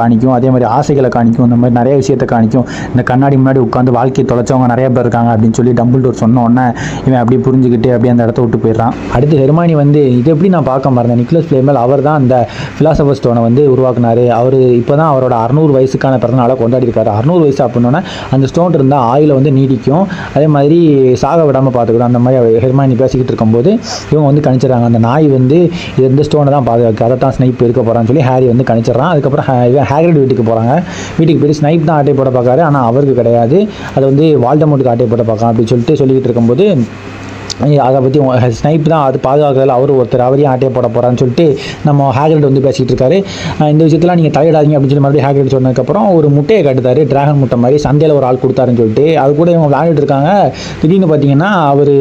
காணிக்கும். அதே மாதிரி ஆசைகளை காணிக்கும். இந்த மாதிரி நிறைய விஷயத்தை காணிக்கும். இந்த கண்ணாடி முன்னாடி உட்காந்து வாழ்க்கையை தொலைச்சவங்க நிறைய பேர் இருக்காங்க அப்படின்னு சொல்லி டபுள் டோர் சொன்ன உடனே இவன் அப்படியே புரிஞ்சுக்கிட்டு அப்படியே அந்த இடத்த விட்டு போயிடுறான். அடுத்து ஹெர்மானி வந்து இது எப்படி நான் பார்க்க மறந்தேன். நிக்லஸ் பிளேமல் அவர் தான் அந்த ஃபிலாசபர் ஸ்டோனை வந்து உருவாக்குனாரு. அவர் இப்போ தான் அவரோட அறுநூறு வயசுக்கான பிறந்தநாளை கொண்டாடி இருக்காரு அறுநூறு வயசு அப்படின்னோன்னா அந்த ஸ்டோன் இருந்தால் ஆயில் வந்து நீடிக்கும். அதே மாதிரி சாக விடாமல் பார்த்துக்கணும். அந்த மாதிரி அவர் ஹெர்மானி பேசிக்கிட்டு இருக்கும்போது இவங்க வந்து கணிச்சிடறாங்க. அந்த நாய் வந்து இது இந்த ஸ்டோனை தான் பாதுகாக்கு. அதை தான் ஸ்னைப் இருக்க போகிறான்னு சொல்லி ஹாரி வந்து கணிச்சிடறான். அதுக்கப்புறம் இவன் ஹேக்ரிட் வீட்டுக்கு போகிறாங்க வீட்டுக்கு போய் ஸ்னைப் தான் ஆட்டை போட பார்க்காரு. ஆனால் அவருக்கு கிடையாது. அது வந்து வால்டமோட்டுக்கு ஆட்டை போட பார்க்கலாம் அப்படின்னு சொல்லிட்டு சொல்லிக்கிட்டு இருக்கும்போது அதை பற்றி ஸ்னைப் தான் அது பாதுகாக்கிறதுல அவர் ஒருத்தர் அவரையும் ஆட்டையை போட போகிறான்னு சொல்லிட்டு நம்ம ஹேக்ரிட் வந்து பேசிகிட்டு இருக்காரு. இந்த விஷயத்தில் நீங்கள் தலையிடாதீங்க அப்படின்னு சொல்லி மறுபடியும் ஹேக்ரிட் சொன்னதுக்கப்புறம் ஒரு முட்டையை கட்டுத்தாரு டிராகன் முட்டை மாதிரி சந்தையில் ஒரு ஆள் கொடுத்தாருன்னு சொல்லிட்டு அது கூட இவங்க விளையாண்டுட்டு இருக்காங்க. திடீர்னு பார்த்தீங்கன்னா அவர்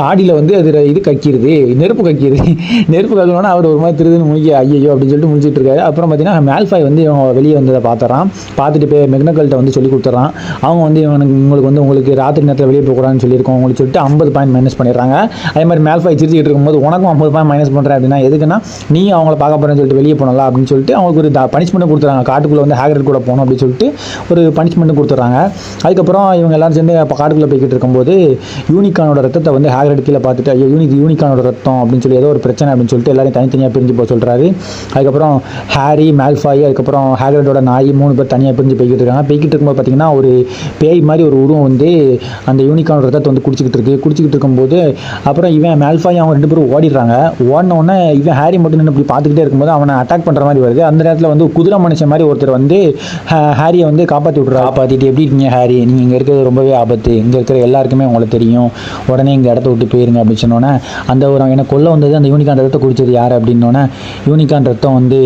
தாடியில் வந்து அது இது கக்கிடுது நெருப்பு கக்கிடுது நெருப்பு கக்கணும்னா அவர் ஒரு மாதிரி திருதுன்னு முடிக்க ஐயோ அப்படின்னு சொல்லிட்டு முடிச்சிட்டு இருக்காரு. அப்புறம் பார்த்தீங்கன்னா மேல்ஃபாய் வந்து இவங்க வெளியே வந்ததை பார்த்துறான். பார்த்துட்டு போய் மெக்னக்கல்கிட்ட வந்து சொல்லி கொடுத்துட்றான் அவங்க வந்து இவனுக்கு உங்களுக்கு வந்து உங்களுக்கு ராத்திரி நேரத்தில் வெளியே போகக்கூடாதுன்னு சொல்லியிருக்கோம் உங்களுக்கு சொல்லிட்டு ஐம்பது பாயிண்ட் மைனஸ் பண்ணிடுறாங்க. அதே மாதிரி மேல்ஃபாய் சிரிச்சிட்டு இருக்கும்போது உனக்கும் ஐம்பது பாயிண்ட் மைனஸ் பண்ணுறேன் அப்படின்னா எதுக்குன்னா நீ அவங்கள பார்க்க போகிறேன்னு சொல்லிட்டு வெளியே போனல அப்படின்னு சொல்லிட்டு அவங்களுக்கு ஒரு பனிஷ்மெண்ட்டும் கொடுத்துறாங்க காட்டுக்குள்ளே வந்து ஹேகரட் கூட போகணும் அப்படின்னு சொல்லிட்டு ஒரு பனிஷ்மெண்ட்டும் கொடுத்துட்றாங்க. அதுக்கப்புறம் இவங்க எல்லாரும் சேர்ந்து அப்போ காட்டுக்குள்ளே போய்கிட்டு இருக்கும்போது யூனிகானோட ரத்தத்தை வந்து ஹேகரட் கீழே பார்த்துட்டு ஐயோ யூனிக் யூனிகானோட ரத்தம் அப்படின்னு சொல்லி ஏதோ ஒரு பிரச்சனை அப்படின்னு சொல்லிட்டு எல்லாரையும் தனித்தனியாக பிரிஞ்சு போக சொல்கிறாரு அதுக்கப்புறம் ஹாரி மேல்ஃபாய் அதுக்கப்புறம் ஹேகரட்டோட நாய் மூணு பேர் தனியாக பிரிஞ்சு போய்கிட்டு இருக்காங்க. போய்கிட்டு இருக்கும்போது பார்த்தீங்கன்னா ஒரு பேய் மாதிரி ஒரு உருவம் வந்து அந்த யூனிகானோட ரத்தத்தை வந்து குடிச்சிக்கிட்டு இருக்கு. குடிச்சிக்கிட்டு இருக்கும்போது அப்புறம் இவன் மேல்ஃபாய் அவங்க ரெண்டு பேரும் ஓடிடுறாங்க. ஓடினோடனே இவன் ஹாரி மட்டும் நின்று இப்படி பார்த்துக்கிட்டே இருக்கும்போது அவனை அட்டாக் பண்ணுற மாதிரி வருது. அந்த நேரத்தில் வந்து குதிரை மனுஷன் மாதிரி ஒருத்தர் வந்து ஹா- ஹாரியை வந்து காப்பாற்றி விட்றா காப்பாற்றிட்டு எப்படி இருக்கீங்க ஹாரி? நீங்கள் இங்கே இருக்கிறது ரொம்பவே ஆபத்து. இங்கே இருக்கிற எல்லாருக்குமே உங்களுக்கு தெரியும். உடனே இந்த இடத்த விட்டு போயிருங்க அப்படின்னு சொன்னோன்னே அந்த ஒரு எனக்கு கொல்ல வந்தது அந்த யூனிகான் ரத்தத்தை குடிச்சது யார் அப்படின்னோடனே யூனிகான் ரத்தம் வந்து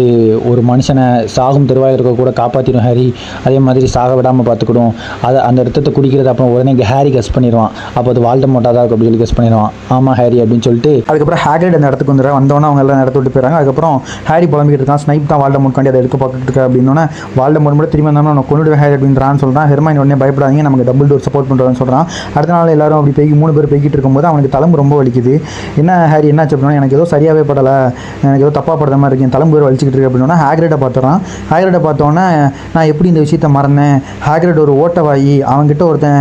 ஒரு மனுஷனை சாகும் தெருவாயில் இருக்க கூட காப்பாற்றிடும் ஹாரி. அதே மாதிரி சாக விடாமல் பார்த்துக்கிடும். அதை அந்த ரத்தத்தை குடிக்கிறது அப்புறம் உடனே இங்கே ஹாரி கஸ் பண்ணிடுவான். அப்போ அது வாழ்ந்த மோட்டாக தான் இருக்கும் அப்படின்னு சொல்லி கஸ் பண்ணிடுவான் ஆமாம் ஹாரி அப்படின்னு சொல்லிட்டு அதுக்கப்புறம் ஹேக்ரிட் அந்த இடத்துக்கு வந்துடுற வந்தோன்னே அவங்க எல்லாம் இடத்து விட்டு போயிறாங்க அதுக்கப்புறம் ஹாரி புலம்பிக்கிட்டு இருக்கான். ஸ்னைப் தான் வாழ்ட முட்காண்டி அதை எடுக்க பார்த்துட்டு இருக்கா அப்படின்னோடனே வால்ட முட் திரும்பி வந்தோம்னா நான் கொண்டுடுவேன் ஹேரி அப்படின்றான்னு சொல்கிறான் ஹெர்மாயின் உடனே பயப்படாதீங்க நமக்கு டபுள் டோர் சப்போர்ட் பண்ணுறோன்னு சொல்கிறான் அடுத்த நாள் எல்லாரும் அப்படி போய் மூணு பேர் போய்கிட்டு இருக்கும்போது அவனுக்கு தளம்பு ரொம்ப வலிக்குது. என்ன ஹாரி என்ன அப்படின்னா எனக்கு ஏதோ சரியாகவே படலை. எனக்கு ஏதோ தப்பாக படுற மாதிரி இருக்கு. என் தளம்பு வலிச்சிக்கிட்டு இருக்கு அப்படின்னா ஹேக்ரேட்டை பார்த்துறான். ஹேக்ரேட்டை பார்த்தோன்னே நான் எப்படி இந்த விஷயத்த மறந்தேன்? ஹேக்ரேட் ஒரு ஓட்டவாயி அவன்கிட்ட ஒருத்தன்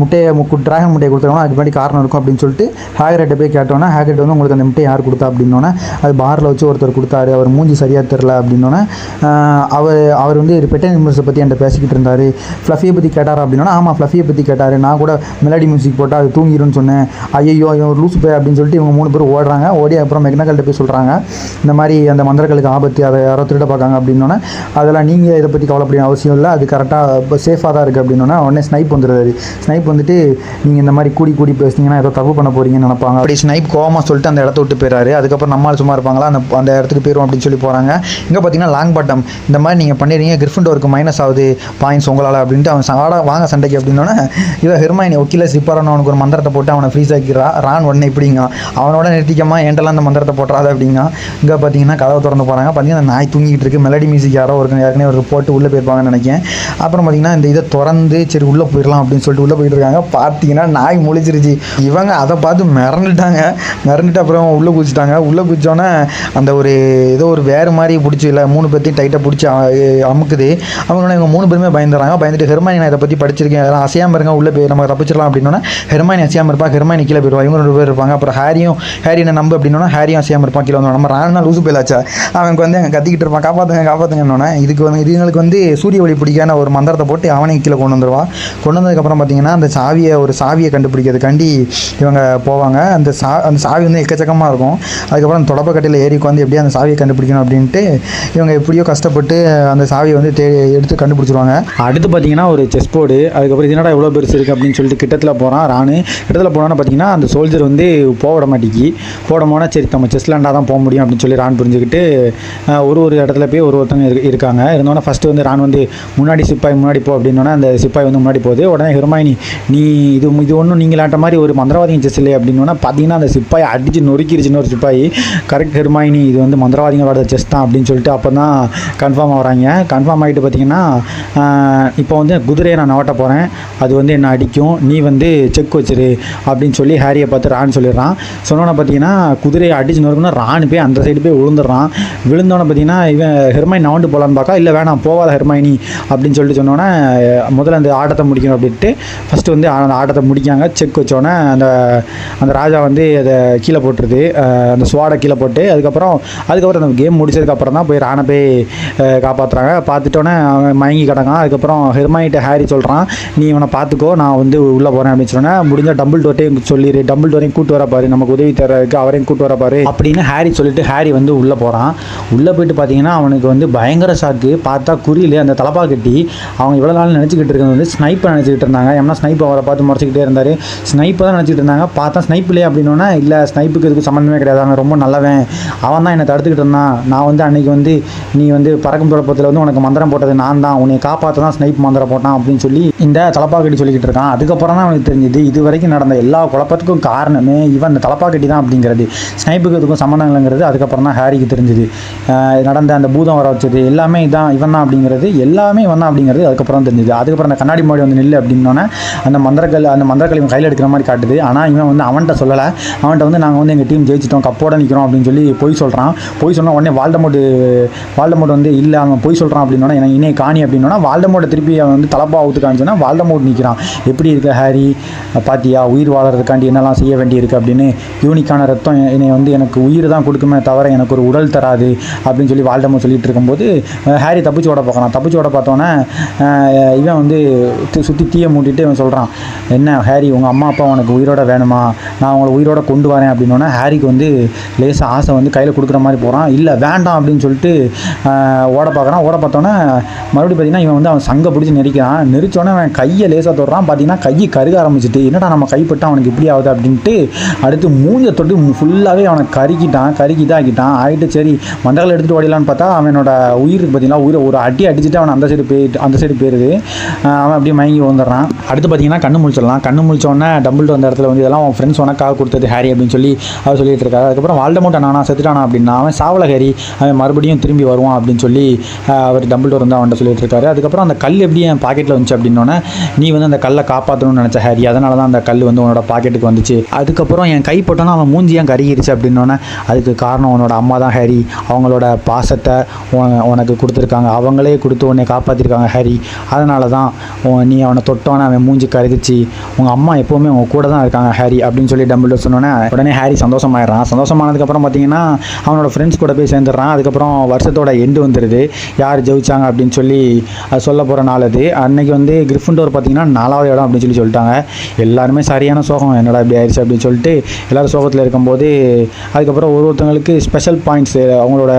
முட்டையை முட்டையை டிராகன் முட்டையை கொடுத்துருவானா அதுக்கு முன்னாடி காரணம் இருக்கும் அப்படின்னு சொல்லிட்டு ஹேக்ரேட்டை போய் கேட்டோன்னா ஹேக்ரேட் வந்து உங்களுக்கு அந்த மிட்டை யார் கொடுத்தா அப்படின்னோன்னே அது பாரில் வச்சு ஒருத்தர் கொடுத்தாரு அவர் மூஞ்சி சரியாக தெரில அப்படின்னோன்னே அவர் அவர் வந்து பெட்டன் நிமிஷத்தை பற்றி என்கிட்ட பேசிக்கிட்டு இருந்தார். ஃப்ளஃபியை பற்றி கேட்டார் அப்படின்னா ஆமாம் ஃப்ளஃபியை பற்றி கேட்டார். நான் கூட மெலடி மியூசிக் போட்டால் அது தூங்கிரும்னு சொன்னேன். ஐயோ இவன் லூஸ் பே அப்படின்னு சொல்லிட்டு இவங்க மூணு பேர் ஓடுறாங்க. ஓடி அப்புறம் மெக்னகல்கிட்ட போய் சொல்கிறாங்க இந்த மாதிரி அந்த மந்திரங்களுக்கு ஆபத்து அதை யாரோ திருட பார்க்காங்க அப்படின்னோன்னே அதெல்லாம் நீங்கள் இதை பற்றி கவலைப்படிய அவசியம் இல்லை. அது கரெக்டாக இப்போ சேஃபாக தான் இருக்குது அப்படின்னோன்னா உடனே ஸ்னைப் வந்துடுறாரு. ஸ்னைப் வந்துட்டு நீங்கள் இந்த மாதிரி கூடி கூடி பேசுனீங்கன்னா ஏதோ தப்பு பண்ண போறீங்கன்னு நினைப்பாங்க. அப்படி ஸ்னைப் கோவமாக சொல்லிட்டு அந்த இடத்த விட்டு போயிறாரு. அதுக்கப்புறம் நம்மால் சும்மா இருப்பாங்களா? அந்த அந்த இடத்துக்கு போயிடும் அப்படின்னு சொல்லி போகிறாங்க இங்கே பார்த்தீங்கன்னா லாங் பாட்டம் இந்த மாதிரி நீங்கள் பண்ணிடுறீங்க கிரிஃபண்டோருக்கு மைனஸ் ஆகுது பாயிண்ட்ஸ் உங்களால் அப்படின்ட்டு அவன் சாடா வாங்க சண்டைக்கு அப்படின்னோடனே இவன் ஹெர்மாயினி ஒக்கில சிப்பாரன் அவனுக்கு ஒரு மந்திரத்தை போட்டு அவனை ஃப்ரீஸ் ஆக்கிறா ரான் உடனே இப்படிங்க. அவனோட நிறுத்திக்கமா ஏண்டெல்லாம் அந்த மந்திரத்தை போட்டுறாத அப்படிங்க. இங்கே பார்த்தீங்கன்னா கதவை திறந்து போகிறாங்க பார்த்தீங்கன்னா அந்த நாய் தூங்கிட்டு இருக்கு. மெலடி மியூசிக் யாரோ ஒரு ஏற்கனவே ஒரு போட்டு உள்ளே போயிருப்பாங்கன்னு நினைக்கிறேன். அப்புறம் பார்த்தீங்கன்னா இந்த இதை திறந்து சரி உள்ளே போயிடலாம் அப்படின்னு சொல்லிட்டு உள்ளே போயிட்டு இருக்காங்க. பார்த்தீங்கன்னா நாய் முழிச்சிருச்சு. இவங்க அதை பார்த்து மிரண்டுட்டாங்க. மிரண்டுட்டு அப்புறம் உள்ளே குதிச்சிட்டாங்க. உள்ளே குதிச்சோன்னே அந்த ஒரு ஏதோ ஒரு வேறு மாதிரி பிடிச்சி இல்லை மூணு பேர்த்தையும் டைட்டாக பிடிச்சி அமுக்குது. அவங்க இவங்க மூணு பேருமே பயந்துறாங்க பயந்துட்டு ஹெர்மானி நான் இதை பற்றி படிச்சிருக்கேன். அதெல்லாம் அசையாமல் இருங்க. உள்ளே போய் நம்ம தப்பிச்சிடலாம். அப்படின்னா ஹெர்மானி அசையாமல் இருப்பா. ஹெர்மானி கீழே போயிடுவா. இவங்க ரெண்டு பேர் இருப்பாங்க. அப்புறம் ஹாரியும் ஹாரி என்ன நம்பு? அப்படின்னா ஹாரியும் அசையாமல் இருப்பான். கீழே வந்து நம்ம ராணா லூசு போயிலாச்சா அவனுக்கு வந்து அங்கே கத்திக்கிட்டு இருப்பான். காப்பாற்றுங்க காப்பாற்றுங்கன்னொன்னே இதுக்கு வந்து இதுங்களுக்கு வந்து சூரிய ஒளி பிடிக்கான ஒரு மந்திரத்தை போட்டு அவனையும் கீழே கொண்டு வந்துடுவான் கொண்டு வந்ததுக்கப்புறம் பார்த்தீங்கன்னா அந்த சாவியை ஒரு சாவியை கண்டுபிடிக்கிறதுக்காண்டி இவங்க போவாங்க. அந்த சா அந்த சாவி வந்து எக்கச்சக்கமாக இருக்கும். அதுக்கப்புறம் அந்த தொடப்பக்கட்டையில் ஏறி உட்காந்து எப்படியும் அந்த சாவியை கண்டுபிடிக்கணும் அப்படின்ட்டு இவங்க எப்படியோ கஷ்டப்பட்டு அந்த சாவியை வந்து தே எடுத்து கண்டுபிடிச்சிருவாங்க. அடுத்து பார்த்தீங்கன்னா ஒரு செஸ் போர்டு அதுக்கப்புறம் என்னடா எவ்வளோ பெருசு இருக்குது அப்படின்னு சொல்லிட்டு கிட்டத்தில் போகிறான் ராணு. கிட்டத்தில் போனோன்னு பார்த்தீங்கன்னா அந்த சோல்ஜர் வந்து போட மாட்டேங்கி. போட போனால் சரி நம்ம செஸ் லேண்டாக தான் போக முடியும் அப்படின்னு சொல்லி ரான் புரிஞ்சுக்கிட்டு ஒரு ஒரு இடத்துல போய் ஒரு ஒருத்தவங்க இரு- இருக்காங்க. இருந்தோன்னே ஃபஸ்ட்டு வந்து ரான் வந்து முன்னாடி சிப்பாய் முன்னாடி போ அப்படின்னோடனே அந்த சிப்பாய் வந்து முன்னாடி போகுது. உடனே ஹெர்மாயினி நீ இது இது ஒன்றும் நீங்களாட்ட மாதிரி ஒரு மந்திரவாதிங்க செஸ் இல்லை அப்படின்னா பார்த்தீங்கன்னா அந்த சிப்பாய் அடிச்சு நொறுக்கிருச்சுன்னு ஒரு சிப்பாய் கரெக்ட் ஹெர்மாயினி இது வந்து மந்திரவாதிகளோட செஸ் தான் அப்படின்னு சொல்லிட்டு அப்போ தான் கன்ஃபார்ம் ஆகுறாங்க. கன்ஃபார்ம் ஆகிட்டு பார்த்தீங்கன்னா இப்போ வந்து குதிரையை நான் நவட்ட போகிறேன் அது வந்து என்ன அடிக்கும்? நீ வந்து செக் வச்சிரு அப்படின்னு சொல்லி ஹேரியை பார்த்து ரான் சொல்லிடுறான். சொன்னோன்னே பார்த்தீங்கன்னா குதிரையை அடிச்சு நொறுக்கணும் ரான் போய் அந்த சைடு போய் விழுந்துடுறான் விழுந்தோன்னே பார்த்தீங்கன்னா இவன் ஹெர்மைன் நவண்டு போகலான்னு பார்க்கா இல்லை வேணாம் போகாத ஹெர்மைனி அப்படின்னு சொல்லிட்டு சொன்னோன்னே முதல்ல அந்த ஆட்டத்தை முடிக்கணும் அப்படின்ட்டு ஃபஸ்ட்டு வந்து அந்த ஆட்டத்தை முடிக்காங்க செக் வச்சோன்னே அந்த அந்த ராஜா வந்து அதை கீழே போட்டுருது. அந்த ஸ்வாடை கீழே போட்டு அதுக்கப்புறம் அதுக்கப்புறம் அந்த கேம் முடிச்சதுக்கப்புறம் தான் போய் ராணை போய் காப்பாற்றுறாங்க பார்த்துட்டோன்னே அவன் மயங்கி கிடக்கான். அதுக்கப்புறம் ஹெர்மாயிட்ட ஹாரி சொல்கிறான் நீ இவனை பார்த்துக்கோ நான் வந்து உள்ளே போகிறேன் அப்படின்னு சொன்னேன் முடிஞ்ச டபுள் டோர்ட்டையும் சொல்லிடு டபுள் டோரையும் கூட்டு வர பாரு நமக்கு உதவி தர்றதுக்கு அவரையும் கூட்டு வர பாரு அப்படின்னு ஹாரி சொல்லிட்டு ஹாரி வந்து உள்ளே போகிறான் உள்ளே போயிட்டு பார்த்தீங்கன்னா அவனுக்கு வந்து பயங்கர ஷாக்கு பார்த்தா குறியில் அந்த தலப்பா கட்டி அவங்க இவ்வளோ நாள் நினச்சிக்கிட்டு இருக்கிறது வந்து ஸ்னைப்பை நினச்சிக்கிட்டு இருந்தாங்க. ஏன்னா ஸ்னைப் அவரை பார்த்து முறைச்சிக்கிட்டே இருந்தார். ஸ்னைப்பை தான் நினச்சிக்கிட்டு இருந்தாங்க. பார்த்தா ஸ்னைப் இல்லையா அப்படின்னோன்னா இல்லை ஸ்னைப்புக்கு இதுக்கு சம்மந்தமே கிடையாது. அவன் ரொம்ப நல்லவன். அவன் தான் என்னை தடுத்துக்கிட்டு இருந்தான். நான் வந்து அன்னைக்கு வந்து நீ வந்து பறக்கும் தொடப்பத்தில் வந்து உனக்கு மந்திரம் போட்டது நான் தான். உன்னை காப்பாற்ற தான் ஸ்னைப் மந்திரம் போட்டான் அப்படின்னு சொல்லி இந்த தலப்பாக்கட்டி சொல்லிக்கிட்டு இருக்கான். அதுக்கப்புறம் தான் அவனுக்கு தெரிஞ்சது இது வரைக்கும் நடந்த எல்லா குழப்பத்துக்கும் காரணமே இவன் இந்த தலப்பாக்கட்டி தான் அப்படிங்கிறது. ஸ்னைப்புக்கு இதுக்கும் சம்மந்தம் இல்லைங்கிறது அதுக்கப்புறம் தான் ஹாரிக்கு தெரிஞ்சுது. நடந்த அந்த பூதம் வர வச்சது எல்லாமே இதான் இவன் தான் அப்படிங்கிறது. எல்லாமே இவன் தான் அப்படிங்கிறது அதுக்கப்புறம் தெரிஞ்சுது. அதுக்கப்புறம் அந்த கண்ணாடி மாடி வந்து நில்லு அப்படின்னோன்னே அந்த மந்திரக்கல் அந்த மந்திரக்கல் இவன் கையில் எடுக்கிற மாதிரி காட்டுது. ஆனால் இவன் வந்து அவன்கிட்ட சொல்லலை. அவன்கிட்ட வந்து நாங்கள் வந்து எங்கள் டீம் ஜெயிச்சிட்டோம் கப்போட நிற்கிறோம் அப்படின்னு சொல்லி பொய் சொல்கிறான் பொய் சொன்ன உடனே வால்டமோட்டு வால்டமோட் வந்து இல்லை அவன் பொய் சொல்கிறான் அப்படின்னோன்னா எனக்கு இனே காணி அப்படின்னா வால்டமோட்டை திருப்பி அவன் வந்து தலப்பா அவுத்து காமிச்சோன்னா வால்டமோட் நிற்கிறான் எப்படி இருக்க ஹாரி? பாத்தியா? உயிர் வாழறதுக்காண்டி என்னெல்லாம் செய்ய வேண்டியிருக்கு? அப்படின்னு யூனிக்கான ரத்தம் என்னை வந்து எனக்கு உயிர் தான் கொடுக்குமே தவிர எனக்கு ஒரு உடல் தராது. அப்படின்னு சொல்லி வால்டமோட் சொல்லிட்டு இருக்கும்போது ஹாரி தப்பிச்சு ஓட பார்க்கலாம் தப்பிச்சு ஓட பார்த்தோன்னே இவன் வந்து சுற்றி தீயை மூட்டிட்டு இவன் சொல்கிறான் என்ன ஹாரி உங்கள் அம்மா அப்பா உனக்கு உயிரோட வேணுமா? நான் உங்களை உயிரோட கொண்டு வரேன் அப்படின்னோடனே ஹாரிக்கு வந்து லேசாக ஆசை வந்து கையில் கொடுக்குற மாதிரி போகிறான் இல்லை வேண்டாம் அப்படின்னு சொல்லிட்டு ஓட பார்க்குறான். ஓட பார்த்தோன்னே மறுபடியும் பார்த்தீங்கன்னா இவன் வந்து அவன் சங்கை பிடிச்சி நெரிக்கிறான். நெரிச்சோன்னே அவன் கையை லேசாக தொடுறான். பார்த்தீங்கன்னா கை கருக ஆரம்பிச்சிட்டு என்னடா நம்ம கைப்பட்டு அவனுக்கு இப்படி ஆகுது? அப்படின்ட்டு அடுத்து மூஞ்ச தொட்டு ஃபுல்லாகவே அவனை கருக்கிட்டான் கருக்கி இதாகிட்டான் ஆகிட்டு சரி மந்தகளை எடுத்துகிட்டு ஓடிடலான்னு பார்த்தா அவனோட உயிருக்கு பார்த்தீங்கன்னா உயிரை ஒரு அடி அடிச்சுட்டு அவன் அந்த சைடு போயிட்டு அந்த சைடு போயிடுது அவன் அப்படியே மயங்கி வந்துடுறான் அடுத்து பார்த்தீங்கன்னா கண்ணு முழிச்சிடலாம். கண்ணு முழிச்சோடனே டபுள் வந்த இடத்துல வந்து இதெல்லாம் அவன் ஃப்ரெண்ட்ஸ் உனக்காக கொடுத்தது ஹாரி அப்படின்னு சொல்லி அவர் சொல்லிட்டு இருக்காரு. அதுக்கப்புறம் வால்டமோட்ட நானா செத்துட்டானா அப்படின்னா அவன் சாவல ஹாரி அவன் மறுபடியும் திரும்பி வருவான் அப்படின்னு சொல்லி அவர் டபுள் டோர் வந்து அவன்கிட்ட சொல்லிட்டு இருக்காரு. அதுக்கப்புறம் அந்த கல் எப்படி என் பாக்கெட்டில் வந்துச்சு அப்படின்னோடனே நீ வந்து அந்த கல்லை காப்பாற்றணும்னு நினச்ச ஹாரி அதனால தான் அந்த கல் வந்து உன்னோட பாக்கெட்டுக்கு வந்துச்சு. அதுக்கப்புறம் என் கை போட்டோன்னா அவன் மூஞ்சி ஏன் கருகிருச்சு அப்படின்னோடனே அதுக்கு காரணம் உன்னோட அம்மா தான் ஹாரி. அவங்களோட பாசத்தை உனக்கு கொடுத்துருக்காங்க. அவங்களே கொடுத்து உன்னை காப்பாற்றிருக்காங்க ஹாரி. அதனால தான் உன் நீ அவனை தொட்டோன்னே அவன் மூஞ்சி கருகிச்சு உங்கள் அம்மா எப்போவுமே உங்கள் கூட தான் இருக்காங்க. ஹாரி அப்படின்னு சொல்லி டம்பிள்டோர் சொன்னோன்னே உடனே ஹாரி சந்தோஷமாயிடுறான். சந்தோஷமானதுக்கப்புறம் பார்த்தீங்கன்னா அவனோட ஃப்ரெண்ட்ஸ் கூட போய் சேர்ந்துடுறான். அதுக்கப்புறம் வருஷத்தோட எண்டு வந்துடுது யார் ஜெயிச்சாங்க அப்படின்னு சொல்லி அது சொல்ல போகிற நாள் அது. அன்னைக்கு வந்து கிரிஃபண்டோர் பார்த்தீங்கன்னா நாலாவது இடம் அப்படின்னு சொல்லி சொல்லிட்டாங்க. எல்லாருமே சரியான சோகம். என்னடா இப்படி ஆயிடுச்சு அப்படின்னு சொல்லிட்டு எல்லாரும் சோகத்தில் இருக்கும்போது அதுக்கப்புறம் ஒரு ஒருத்தவங்களுக்கு ஸ்பெஷல் பாயிண்ட்ஸ் அவங்களோட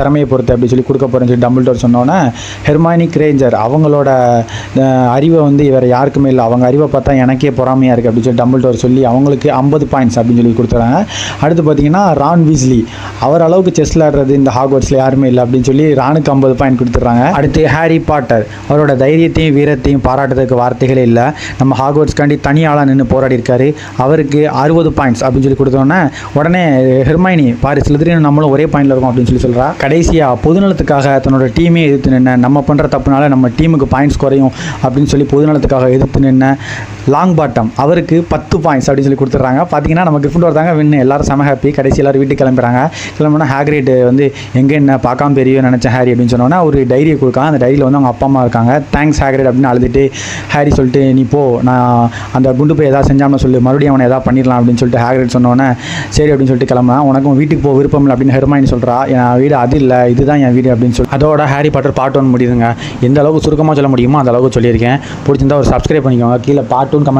திறமையை பொறுத்து அப்படி சொல்லி கொடுக்க போகிறேன்னு சொல்லி டோர் சொன்னோன்னே ஹெர்மானி கிரேஞ்சர் அவங்களோட அறிவை வந்து வேறு யாருக்குமே இல்லை. அவங்க அறிவை பார்த்தா எனக்கே பொறாமையாக இருக்குது அப்படின்னு சொல்லி டபுள் டோர் சொல்லி அவங்களுக்கு ஐம்பது பாயிண்ட்ஸ் அப்படின்னு சொல்லி கொடுத்துறாங்க. அடுத்து பார்த்தீங்கன்னா ரான் வீஸ்லி. அவர் அளவுக்கு செஸ் விளையாடுறது இந்த ஹாக்வர்ட்ஸில் யாருமே இல்லை அப்படின்னு சொல்லி ரானுக்கு ஐம்பது பாயிண்ட் கொடுத்துட்றாங்க. அடுத்து ஹாரி பாட்டர் அவரோட தைரியத்தையும் வீரத்தையும் பாராட்டுறதுக்கு வார்த்தைகளே இல்லை. நம்ம ஹாக்வர்ட்ஸ்காண்டி தனி நின்று போராடி இருக்காரு அவருக்கு அறுபது பாயிண்ட்ஸ் அப்படின்னு சொல்லி கொடுத்தோன்னே உடனே ஹெர்மைனி பாரு சிலதிரியும் நம்மளும் ஒரே பாயிண்ட்ல இருக்கோம் அப்படின்னு சொல்லி சொல்கிறா கடைசியாக பொதுநலத்துக்காக தன்னோட டீமே எதிர்த்து நின்ன நம்ம பண்ணுற தப்புனால நம்ம டீமுக்கு பாயிண்ட்ஸ் குறையும் அப்படின்னு சொல்லி பொதுநலத்துக்காக எதிர்த்து நின்ன லாங் பாட்டம் அவருக்கு பத்து பாயிண்ட்ஸ் அப்படின்னு சொல்லி கொடுத்துட்றாங்க. பார்த்தீங்கன்னா நம்ம கிஃப்ட் தாங்க வின்னு எல்லாரும் செம ஹாப்பி கடைசி எல்லாரும் வீட்டுக்கு கிளம்புறாங்க. கிளம்புனா ஹேக்ரேட் வந்து எங்கே என்ன பார்க்காம பெரிய நினச்சேன் ஹாரி அப்படின்னு சொன்னோன்னா ஒரு டைரியை கொடுக்கான் அந்த டைரியில் வந்து அவங்க அப்பா அம்மா இருக்காங்க. தேங்க்ஸ் ஹேக்ரேட் அப்படின்னு அழுதுட்டு ஹாரி சொல்லிட்டு நீ போ நான் அந்த குண்டு போய் எதாவது செஞ்சாமல் சொல்லு. மறுபடியும் அவனை எதாவது பண்ணிடலாம் அப்படின்னு சொல்லிட்டு ஹேக்ரேட் சொன்னோன்னே சரி அப்படின்னு சொல்லிட்டு கிளம்புறான். உனக்கும் வீட்டுக்கு போக விருப்பம் இல்லை அப்படின்னு ஹெர்மாயினி சொல்கிறா என் வீடு அது இல்லை இதுதான் என் வீடு அப்படின்னு சொல்லி. அதோட ஹாரி பாட்டர் பார்ட் ஒன் முடியுதுங்க. எந்த அளவுக்கு சுருக்கமாக சொல்ல முடியுமோ அந்த அளவுக்கு சொல்லியிருக்கேன். பிடிச்சிருந்தா ஒரு சப்ஸ்கிரைப் பண்ணிக்கோங்க. கீழே பார்ட் ஒன் கமெண்ட்